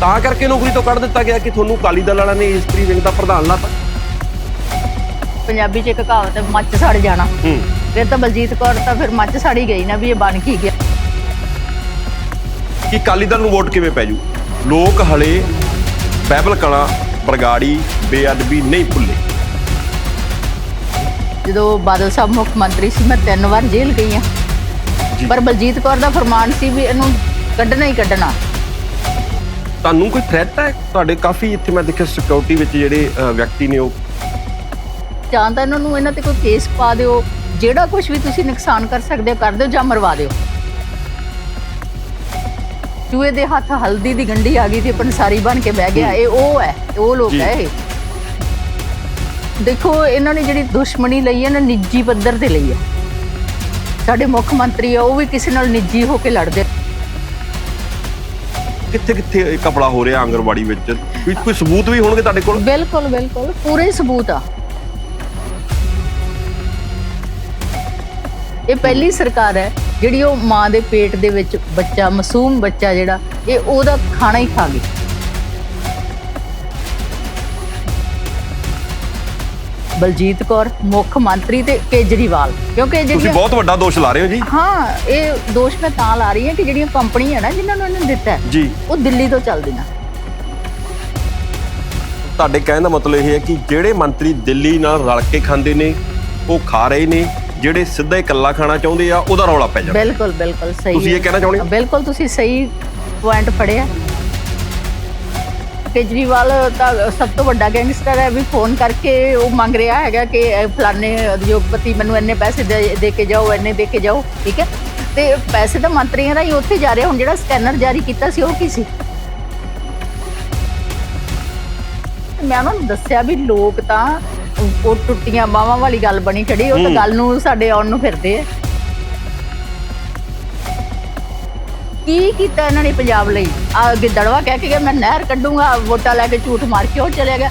ਤਾਂ ਕਰਕੇ ਨੌਕਰੀ ਤੋਂ ਕੱਢ ਦਿੱਤਾ ਗਿਆ ਕਿ ਤੁਹਾਨੂੰ ਕਾਲੀ ਦਲ ਵਾਲਿਆਂ ਨੇ ਇਸਤਰੀ ਵਿੰਗ ਦਾ ਪ੍ਰਧਾਨ ਲਾਤਾ ਪੰਜਾਬੀ 'ਚ ਇੱਕ ਕਹਾਵਤ ਹੈ ਮੱਚ ਸੜ ਜਾਣਾ। ਹੂੰ। ਫਿਰ ਤਾਂ ਬਲਜੀਤ ਕੌਰ ਤਾਂ ਫਿਰ ਮੱਚ ਸੜੀ ਗਈ ਨਾ ਵੀ ਇਹ ਬਣ ਕੀ ਗਿਆ। ਕਿ ਕਾਲੀ ਦਲ ਨੂੰ ਵੋਟ ਕਿਵੇਂ ਪੈ ਜੂ? ਲੋਕ ਹਲੇ ਬਾਈਬਲ ਕਲਾ ਬਰਗਾੜੀ ਬੇਅਦਬੀ ਨਹੀਂ ਭੁੱਲੇ। ਜਦੋਂ ਬਾਦਲ ਸਾਹਿਬ ਮੁੱਖ ਮੰਤਰੀ ਸੀ ਮੈਂ ਤਿੰਨ ਵਾਰ ਜੇਲ੍ਹ ਗਈ ਆ ਜੀ। ਪਰ ਬਲਜੀਤ ਕੌਰ ਦਾ ਫਰਮਾਨ ਸੀ ਵੀ ਇਹਨੂੰ ਕੱਢਣਾ ਹੀ ਕੱਢਣਾ। ਤੁਹਾਨੂੰ ਕੋਈ ਥ੍ਰੈਟ ਹੈ? ਤੁਹਾਡੇ ਕਾਫੀ ਇੱਥੇ ਮੈਂ ਦੇਖਿਆ ਸਿਕਿਉਰਿਟੀ ਵਿੱਚ ਜਿਹੜੇ ਵਿਅਕਤੀ ਨੇ ਉਹ। ਜਾਂ ਤਾਂ ਇਹਨਾਂ ਨੂੰ ਇਹਨਾਂ ਤੇ ਕੋਈ ਕੇਸ ਪਾ ਦਿਓ ਜਿਹੜਾ ਕੁਝ ਵੀ ਤੁਸੀਂ ਨੁਕਸਾਨ ਕਰ ਸਕਦੇ ਹੋ ਕਰ ਦਿਓ ਜਾਂ ਮਰਵਾ ਦਿਓ। ਚੂਹੇ ਦੇ ਹੱਥ ਹਲਦੀ ਦੀ ਗੰਢੀ ਆ ਗਈ ਤੇ ਪੰਸਾਰੀ ਬਣ ਕੇ ਬਹਿ ਗਿਆ। ਇਹ ਉਹ ਹੈ ਇਹ ਉਹ ਲੋਕ ਜੀ। ਹੈ ਇਹ। ਦੇਖੋ ਇਹਨਾਂ ਨੇ ਜਿਹੜੀ ਦੁਸ਼ਮਣੀ ਲਈ ਹੈ ਨਾ ਨਿੱਜੀ ਪੱਧਰ ਤੇ ਲਈ ਹੈ। ਸਾਡੇ ਮੁੱਖ ਮੰਤਰੀ ਆ ਉਹ ਵੀ ਕਿਸੇ ਨਾਲ ਨਿੱਜੀ ਹੋ ਕੇ ਲੜਦੇ। ਕਿੱਥੇ ਕਿੱਥੇ ਕਪੜਾ ਹੋ ਰਿਹਾ ਆਂਗਰਵਾੜੀ ਵਿੱਚ? ਕੋਈ ਕੋਈ ਸਬੂਤ ਵੀ ਹੋਣਗੇ ਤੁਹਾਡੇ ਕੋਲ? ਬਿਲਕੁਲ ਬਿਲਕੁਲ। ਪੂਰੇ ਸਬੂਤ ਆ। ਇਹ ਪਹਿਲੀ ਸਰਕਾਰ ਹੈ, ਜਿਹੜੀ ਉਹ ਮਾਂ ਦੇ ਪੇਟ ਦੇ ਵਿੱਚ ਬੱਚਾ, ਮਾਸੂਮ ਬੱਚਾ ਜਿਹੜਾ, ਇਹ ਉਹਦਾ ਖਾਣਾ ਹੀ ਖਾ ਗਈ। ਬਲਜੀਤ ਕੌਰ ਮੁੱਖ ਮੰਤਰੀ ਤੇ ਕੇਜਰੀਵਾਲ। ਕਿਉਂਕਿ ਤੁਸੀਂ ਜਿਹੜੀਆਂ ਬਹੁਤ ਵੱਡਾ ਦੋਸ਼ ਲਾ ਰਹੇ ਹੋ ਜੀ। ਹਾਂ ਇਹ ਦੋਸ਼ ਮੈਂ ਤਾਂ ਲਾ ਰਹੀ ਹਾਂ ਕਿ ਜਿਹੜੀਆਂ ਕੰਪਨੀਆਂ ਨਾ ਜਿਨ੍ਹਾਂ ਨੂੰ ਇਹਨੇ ਦਿੱਤਾ ਹੈ, ਜੀ। ਉਹ ਦਿੱਲੀ ਤੋਂ ਚੱਲਦੀਆਂ ਤੁਹਾਡੇ ਕਹਿਣ ਦਾ ਮਤਲਬ ਇਹ ਹੈ ਕਿ ਜਿਹੜੇ ਮੰਤਰੀ ਦਿੱਲੀ ਨਾਲ ਰਲ ਕੇ ਖਾਂਦੇ ਨੇ ਉਹ ਖਾ ਰਹੇ ਨੇ ਜਿਹੜੇ ਸਿੱਧਾ ਹੀ ਇਕੱਲਾ ਖਾਣਾ ਚਾਹੁੰਦੇ ਆ ਉਹਦਾ ਰੌਲਾ ਪੈ ਜਾਂਦਾ। ਬਿਲਕੁਲ ਬਿਲਕੁਲ ਸਹੀ ਤੁਸੀਂ ਇਹ। ਕਹਿਣਾ ਚਾਹੁੰਦੇ ਹੋ? ਬਿਲਕੁਲ ਤੁਸੀਂ ਸਹੀ ਪੁਆਇੰਟ ਫੜਿਆ। ਕੇਜਰੀਵਾਲ ਤਾਂ ਸਭ ਤੋਂ ਵੱਡਾ ਗੈਂਗਸਟਰ ਹੈ ਵੀ ਫੋਨ ਕਰਕੇ ਉਹ ਮੰਗ ਰਿਹਾ ਹੈਗਾ ਕਿ ਫਲਾਣੇ ਉਦਯੋਗਪਤੀ ਮੈਨੂੰ ਇੰਨੇ ਪੈਸੇ ਦੇ ਦੇ ਕੇ ਜਾਓ ਇੰਨੇ ਦੇ ਕੇ ਜਾਓ ਠੀਕ ਹੈ? ਤੇ ਪੈਸੇ ਤਾਂ ਮੰਤਰੀਆਂ ਰਾਹੀਂ ਉੱਥੇ ਜਾ ਰਹੇ ਹੁਣ ਜਿਹੜਾ ਸਕੈਨਰ ਜਾਰੀ ਕੀਤਾ ਸੀ ਉਹ ਕੀ ਸੀ? ਮੈਂ ਉਹਨਾਂ ਨੂੰ ਦੱਸਿਆ ਵੀ ਲੋਕ ਤਾਂ ਉਹ ਟੁੱਟੀਆਂ ਬਾਹਾਂ ਵਾਲੀ ਗੱਲ ਬਣੀ ਖੜੀ ਉਹ ਤਾਂ ਹੂੰ। ਗੱਲ ਨੂੰ ਸਾਡੇ ਆਉਣ ਨੂੰ ਫਿਰਦੇ ਆ। ਕੀ ਕੀਤਾ ਇਹਨਾਂ ਨੇ ਪੰਜਾਬ ਲਈ? ਆ ਗਿੱਦੜਵਾ ਕਹਿ ਕੇ ਗਿਆ ਮੈਂ ਨਹਿਰ ਕੱਢੂੰਗਾ ਵੋਟਾਂ ਲੈ ਕੇ ਝੂਠ ਮਾਰ ਕੇ ਉਹ ਚਲੇ ਗਿਆ।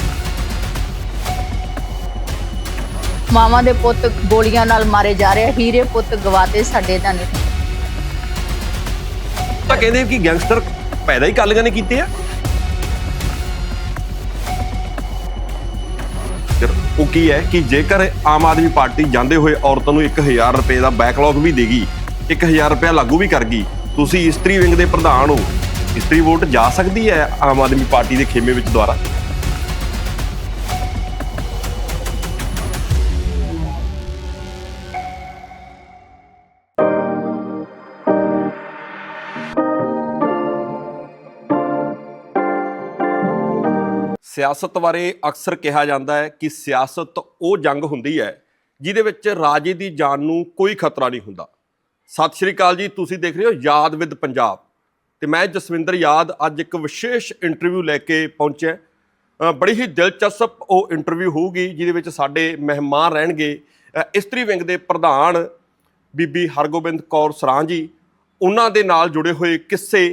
ਮਾਵਾਂ ਦੇ ਪੁੱਤ ਗੋਲੀਆਂ ਨਾਲ ਮਾਰੇ ਜਾ ਰਹੇ ਆ, ਹੀਰੇ ਪੁੱਤ ਗਵਾਤੇ ਸਾਡੇ ਇਹਨਾਂ ਨੇ ਤਾਂ ਕਹਿੰਦੇ ਕਿ ਗੈਂਗਸਟਰ ਪੈਦਾ ਹੀ ਕਾਲੀਆਂ ਨੇ ਕੀਤੇ ਆ। ਫਿਰ ਉਹ ਕੀ ਹੈ ਕਿ ਜੇਕਰ ਆਮ ਆਦਮੀ ਪਾਰਟੀ ਜਾਂਦੇ ਹੋਏ ਔਰਤਾਂ ਨੂੰ 1000 ਰੁਪਏ ਦਾ ਬੈਕਲੌਗ ਵੀ ਦੇਗੀ 1000 ਰੁਪਏ ਲਾਗੂ ਵੀ ਕਰਗੀ ਤੁਸੀਂ ਇਸਤਰੀ ਵਿੰਗ ਦੇ ਪ੍ਰਧਾਨ ਹੋ। ਇਸਤਰੀ ਵੋਟ ਜਾ ਸਕਦੀ ਹੈ ਆਮ ਆਦਮੀ ਪਾਰਟੀ ਦੇ ਖੇਮੇ ਵਿੱਚ ਦੁਆਰਾ? ਸਿਆਸਤ ਬਾਰੇ ਅਕਸਰ ਕਿਹਾ ਜਾਂਦਾ ਹੈ ਕਿ ਸਿਆਸਤ ਉਹ ਜੰਗ ਹੁੰਦੀ ਹੈ ਜਿਹਦੇ ਵਿੱਚ ਰਾਜੇ ਦੀ ਜਾਨ ਨੂੰ ਕੋਈ ਖਤਰਾ ਨਹੀਂ ਹੁੰਦਾ। ਸਤਿ ਸ਼੍ਰੀ ਅਕਾਲ ਜੀ ਤੁਸੀਂ ਦੇਖ ਰਹੇ ਹੋ ਯਾਦ ਵਿਦ ਪੰਜਾਬ। ਤੇ ਮੈਂ ਜਸਵਿੰਦਰ ਯਾਦ ਅੱਜ ਇੱਕ ਵਿਸ਼ੇਸ਼ ਇੰਟਰਵਿਊ ਲੈ ਕੇ ਪਹੁੰਚਿਆ ਬੜੀ ਹੀ ਦਿਲਚਸਪ ਉਹ ਇੰਟਰਵਿਊ ਹੋਊਗੀ ਜਿਹਦੇ ਵਿੱਚ ਸਾਡੇ ਮਹਿਮਾਨ ਰਹਿਣਗੇ। ਇਸਤਰੀ ਵਿੰਗ ਦੇ ਪ੍ਰਧਾਨ ਬੀਬੀ ਹਰਗੋਬਿੰਦ ਕੌਰ ਸਰਾਂ ਜੀ ਉਹਨਾਂ ਦੇ ਨਾਲ ਜੁੜੇ ਹੋਏ ਕਿੱਸੇ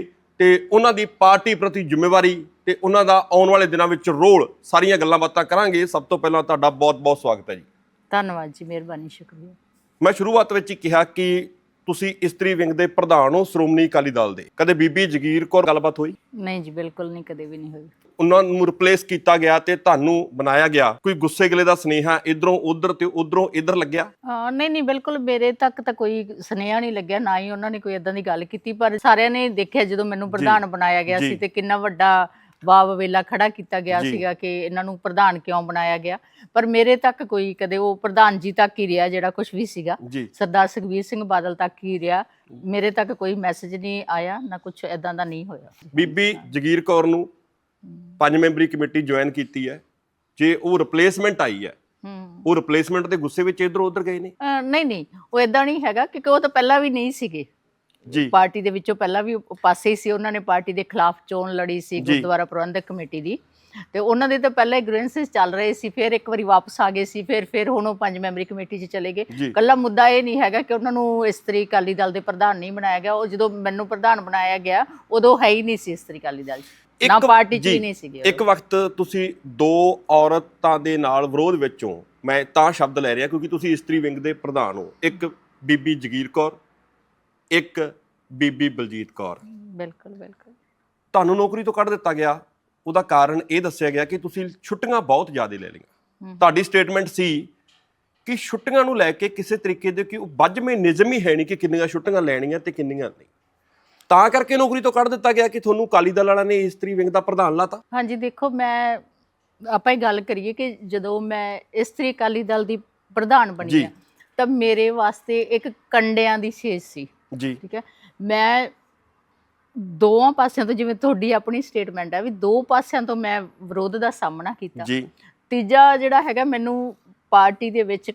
ਤੇ ਉਹਨਾਂ ਦੀ ਪਾਰਟੀ ਪ੍ਰਤੀ ਜ਼ਿੰਮੇਵਾਰੀ ਤੇ ਉਹਨਾਂ ਦਾ ਆਉਣ ਵਾਲੇ ਦਿਨਾਂ ਵਿੱਚ ਰੋਲ ਸਾਰੀਆਂ ਗੱਲਾਂ ਬਾਤਾਂ ਕਰਾਂਗੇ। ਸਭ ਤੋਂ ਪਹਿਲਾਂ ਤੁਹਾਡਾ ਬਹੁਤ-ਬਹੁਤ ਸਵਾਗਤ ਹੈ ਜੀ। ਧੰਨਵਾਦ ਜੀ ਮਿਹਰਬਾਨੀ ਸ਼ੁਕਰੀਆ। ਮੈਂ ਸ਼ੁਰੂਆਤ ਵਿੱਚ ਹੀ ਕਿਹਾ ਕਿ ਤੁਸੀਂ ਇਸਤਰੀ ਵਿੰਗ ਦੇ ਪ੍ਰਧਾਨ ਹੋ ਸ਼੍ਰੋਮਣੀ ਅਕਾਲੀ ਦਲ ਦੇ। ਕਦੇ ਬੀਬੀ ਜਗੀਰ ਕੌਰ ਗੱਲਬਾਤ ਹੋਈ? ਨਹੀਂ ਜੀ ਬਿਲਕੁਲ ਨਹੀਂ ਕਦੇ ਵੀ ਨਹੀਂ ਹੋਈ। ਉਹਨਾਂ ਨੂੰ ਰਿਪਲੇਸ ਕੀਤਾ ਗਿਆ ਤੇ ਤੁਹਾਨੂੰ ਬਣਾਇਆ ਗਿਆ। ਕੋਈ ਗੁੱਸੇ ਗਿਲੇ ਦਾ ਸਨੇਹਾ ਇਧਰੋਂ ਉਧਰ ਤੇ ਉਧਰੋਂ ਇਧਰ ਲੱਗਿਆ? ਹਾਂ ਨਹੀਂ ਨਹੀਂ ਬਿਲਕੁਲ ਮੇਰੇ ਤੱਕ ਤਾਂ ਕੋਈ ਸੁਨੇਹਾ ਨਹੀਂ ਲੱਗਿਆ ਨਾ ਹੀ ਉਹਨਾਂ ਨੇ ਕੋਈ ਇਦਾਂ ਦੀ ਗੱਲ ਕੀਤੀ ਪਰ ਸਾਰਿਆਂ ਨੇ ਦੇਖਿਆ ਜਦੋਂ ਮੈਨੂੰ ਪ੍ਰਧਾਨ ਬਣਾਇਆ ਗਿਆ ਜੀ। ਸੀ ਤੇ ਕਿੰਨਾ ਵੱਡਾ ਵਾਵ ਵੇਲਾ ਖੜਾ ਕੀਤਾ ਗਿਆ ਜੀ। ਸੀਗਾ ਕਿ ਇਹਨਾਂ ਨੂੰ ਪ੍ਰਧਾਨ ਕਿਉਂ ਬਣਾਇਆ ਗਿਆ। ਪਰ ਮੇਰੇ ਤੱਕ ਕੋਈ ਕਦੇ ਉਹ ਪ੍ਰਧਾਨ ਜੀ ਤੱਕ ਹੀ ਰਿਹਾ ਜਿਹੜਾ ਕੁਝ ਵੀ ਸੀਗਾ। ਜੀ। ਸਰਦਾਰ ਸੁਖਬੀਰ ਸਿੰਘ ਬਾਦਲ ਤੱਕ ਹੀ ਰਿਹਾ। ਮੇਰੇ ਤੱਕ ਕੋਈ ਮੈਸੇਜ ਨਹੀਂ ਆਇਆ ਨਾ ਕੁਝ ਇਦਾਂ ਦਾ ਨਹੀਂ ਹੋਇਆ। ਬੀਬੀ ਜਗੀਰ ਕੌਰ ਨੂੰ ਪੰਜ ਮੈਂਬਰੀ ਕਮੇਟੀ ਜੁਆਇਨ ਕੀਤੀ ਹੈ। ਜੇ ਉਹ ਰਿਪਲੇਸਮੈਂਟ ਆਈ ਹੈ ਹੂੰ। ਉਹ ਰਿਪਲੇਸਮੈਂਟ ਦੇ ਗੁੱਸੇ ਵਿੱਚ ਇਧਰ ਉਧਰ ਗਏ ਨੇ? ਅਹ ਨਹੀਂ ਨਹੀਂ। ਉਹ ਇਦਾਂ ਨਹੀਂ ਹੈਗਾ ਕਿਉਂਕਿ ਉਹ ਤਾਂ ਪਹਿਲਾਂ ਵੀ ਨਹੀਂ ਸੀਗੇ। ਜੀ ਪਾਰਟੀ ਦੇ ਵਿੱਚੋਂ ਪਹਿਲਾਂ ਵੀ ਪਾਸੇ ਹੀ ਸੀ ਉਹਨਾਂ ਨੇ ਪਾਰਟੀ ਦੇ ਖਿਲਾਫ ਚੋਣ ਲੜੀ ਸੀ। ਗੁਰਦੁਆਰਾ ਪ੍ਰਬੰਧਕ ਕਮੇਟੀ ਦੀ ਤੇ ਉਹਨਾਂ ਦੇ ਤਾਂ ਪਹਿਲਾਂ ਹੀ ਗ੍ਰੈਂਸਿਸ ਚੱਲ ਰਹੇ ਸੀ ਫਿਰ ਇੱਕ ਵਾਰੀ ਵਾਪਸ ਆ ਗਏ ਸੀ ਫਿਰ ਫਿਰ ਹੁਣ ਉਹ ਪੰਜ ਮੈਂਬਰੀ ਕਮੇਟੀ 'ਚ ਚਲੇ ਗਏ। ਕੱਲਾ ਮੁੱਦਾ ਇਹ ਨਹੀਂ ਹੈਗਾ ਕਿ ਉਹਨਾਂ ਨੂੰ ਇਸਤਰੀ ਅਕਾਲੀ ਦਲ ਦੇ ਪ੍ਰਧਾਨ ਨਹੀਂ ਬਣਾਇਆ ਗਿਆ ਉਹ ਜਦੋਂ ਮੈਨੂੰ ਪ੍ਰਧਾਨ ਬਣਾਇਆ ਗਿਆ ਉਦੋਂ ਹੈ ਹੀ ਨਹੀਂ ਸੀ ਇਸਤਰੀ ਅਕਾਲੀ ਦਲ ਨਾ ਪਾਰਟੀ 'ਚ ਵੀ ਨਹੀਂ ਸੀਗੇ। ਇੱਕ ਵਕਤ ਤੁਸੀਂ ਦੋ ਔਰਤਾਂ ਦੇ ਨਾਲ ਵਿਰੋਧ ਵਿੱਚੋਂ ਮੈਂ ਤਾਂ ਸ਼ਬਦ ਲੈ ਰਿਹਾ ਕਿਉਂਕਿ ਤੁਸੀਂ ਇਸਤਰੀ ਵਿੰਗ ਦੇ ਪ੍ਰਧਾਨ ਹੋ ਇੱਕ ਬੀਬੀ ਜਗੀਰ ਕੌਰ ਇੱਕ ਬੀਬੀ ਬਲਜੀਤ ਕੌਰ। ਬਿਲਕੁਲ ਬਿਲਕੁਲ। ਤੁਹਾਨੂੰ ਨੌਕਰੀ ਤੋਂ ਕੱਢ ਦਿੱਤਾ ਗਿਆ। ਉਹਦਾ ਕਾਰਨ ਇਹ ਦੱਸਿਆ ਗਿਆ ਕਿ ਤੁਸੀਂ ਛੁੱਟੀਆਂ ਬਹੁਤ ਜ਼ਿਆਦਾ ਲੈ ਲਈਆਂ। ਤੁਹਾਡੀ ਸਟੇਟਮੈਂਟ ਸੀ ਕਿ ਛੁੱਟੀਆਂ ਨੂੰ ਲੈ ਕੇ ਕਿਸੇ ਤਰੀਕੇ ਦੇ ਕਿ ਉਹ ਵੱਜਵੇਂ ਨਿਯਮ ਹੀ ਹੈ ਨਹੀਂ ਕਿ ਕਿੰਨੀਆਂ ਛੁੱਟੀਆਂ ਲੈਣੀਆਂ ਤੇ ਕਿੰਨੀਆਂ ਨਹੀਂ। ਤਾਂ ਕਰਕੇ ਨੌਕਰੀ ਤੋਂ ਕੱਢ ਦਿੱਤਾ ਗਿਆ ਕਿ ਤੁਹਾਨੂੰ ਕਾਲੀ ਦਲ ਵਾਲਿਆਂ ਨੇ ਇਸਤਰੀ ਵਿੰਗ ਦਾ ਪ੍ਰਧਾਨ ਲਾਤਾ। ਹਾਂਜੀ ਦੇਖੋ ਮੈਂ ਆਪਾਂ ਇਹ ਗੱਲ ਕਰੀਏ ਕਿ ਜਦੋਂ ਮੈਂ ਇਸਤਰੀ ਅਕਾਲੀ ਦਲ ਦੀ ਪ੍ਰਧਾਨ ਬਣੀ ਤਾਂ ਮੇਰੇ ਵਾਸਤੇ ਇੱਕ ਕੰਡਿਆਂ ਦੀ ਛੇਜ ਸੀ। ਜੀ। ਠੀਕ ਹੈ। ਮੈਂ ਦੋਵਾਂ ਪਾਸਿਆਂ ਤੋਂ ਜਿਵੇਂ ਤੁਹਾਡੀ ਆਪਣੀ ਸਟੇਟਮੈਂਟ ਹੈ ਵੀ ਦੋ ਪਾਸਿਆਂ ਤੋਂ ਮੈਂ ਵਿਰੋਧ ਦਾ ਸਾਹਮਣਾ ਕੀਤਾ। ਜੀ। ਤੀਜਾ ਜਿਹੜਾ ਹੈਗਾ ਮੈਨੂੰ ਪਾਰਟੀ ਦੇ ਵਿੱਚ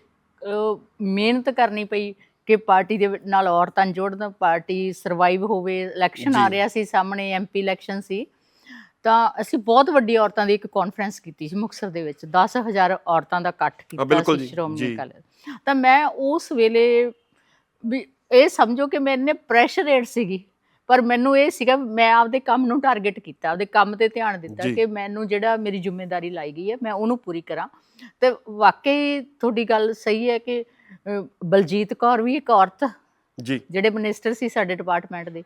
ਮਿਹਨਤ ਕਰਨੀ ਪਈ ਕਿ ਪਾਰਟੀ ਦੇ ਨਾਲ ਔਰਤਾਂ ਜੋੜਨ ਪਾਰਟੀ ਸਰਵਾਈਵ ਹੋਵੇ ਇਲੈਕਸ਼ਨ ਆ। ਰਿਹਾ ਸੀ ਸਾਹਮਣੇ ਐਮਪੀ ਇਲੈਕਸ਼ਨ ਸੀ। ਤਾਂ ਅਸੀਂ ਬਹੁਤ ਵੱਡੀ ਔਰਤਾਂ ਦੀ ਇੱਕ ਕਾਨਫਰੰਸ ਕੀਤੀ ਸੀ ਮੁਕਤਸਰ ਦੇ ਵਿੱਚ। 10000 ਔਰਤਾਂ ਦਾ ਇਕੱਠ ਕੀਤਾ ਸੀ ਸ਼੍ਰੋਮਣੀ ਜੀ। ਅਕਾਲੀ ਦਲ। ਤਾਂ ਮੈਂ ਉਸ ਵੇਲੇ ਵੀ ਇਹ ਸਮਝੋ ਕਿ ਮੈਨੇ ਪ੍ਰੈਸ਼ਰ ਰੇਟ ਸੀਗੀ ਪਰ ਮੈਨੂੰ ਇਹ ਸੀਗਾ ਮੈਂ ਆਪਦੇ ਕੰਮ ਨੂੰ ਟਾਰਗੇਟ ਕੀਤਾ ਆਪਦੇ ਕੰਮ ਤੇ ਧਿਆਨ ਦਿੱਤਾ। ਕਿ ਮੈਨੂੰ ਜਿਹੜਾ ਮੇਰੀ ਜ਼ਿੰਮੇਵਾਰੀ ਲਾਈ ਗਈ ਹੈ ਮੈਂ ਉਹਨੂੰ ਪੂਰੀ ਕਰਾਂ। ਤੇ ਵਾਕਈ ਤੁਹਾਡੀ ਗੱਲ ਸਹੀ ਹੈ ਕਿ ਬਲਜੀਤ ਕੌਰ ਵੀ ਇੱਕ ਔਰਤ ਜੀ। ਜਿਹੜੇ ਮਿਨਿਸਟਰ ਸੀ ਸਾਡੇ ਡਿਪਾਰਟਮੈਂਟ ਦੇ।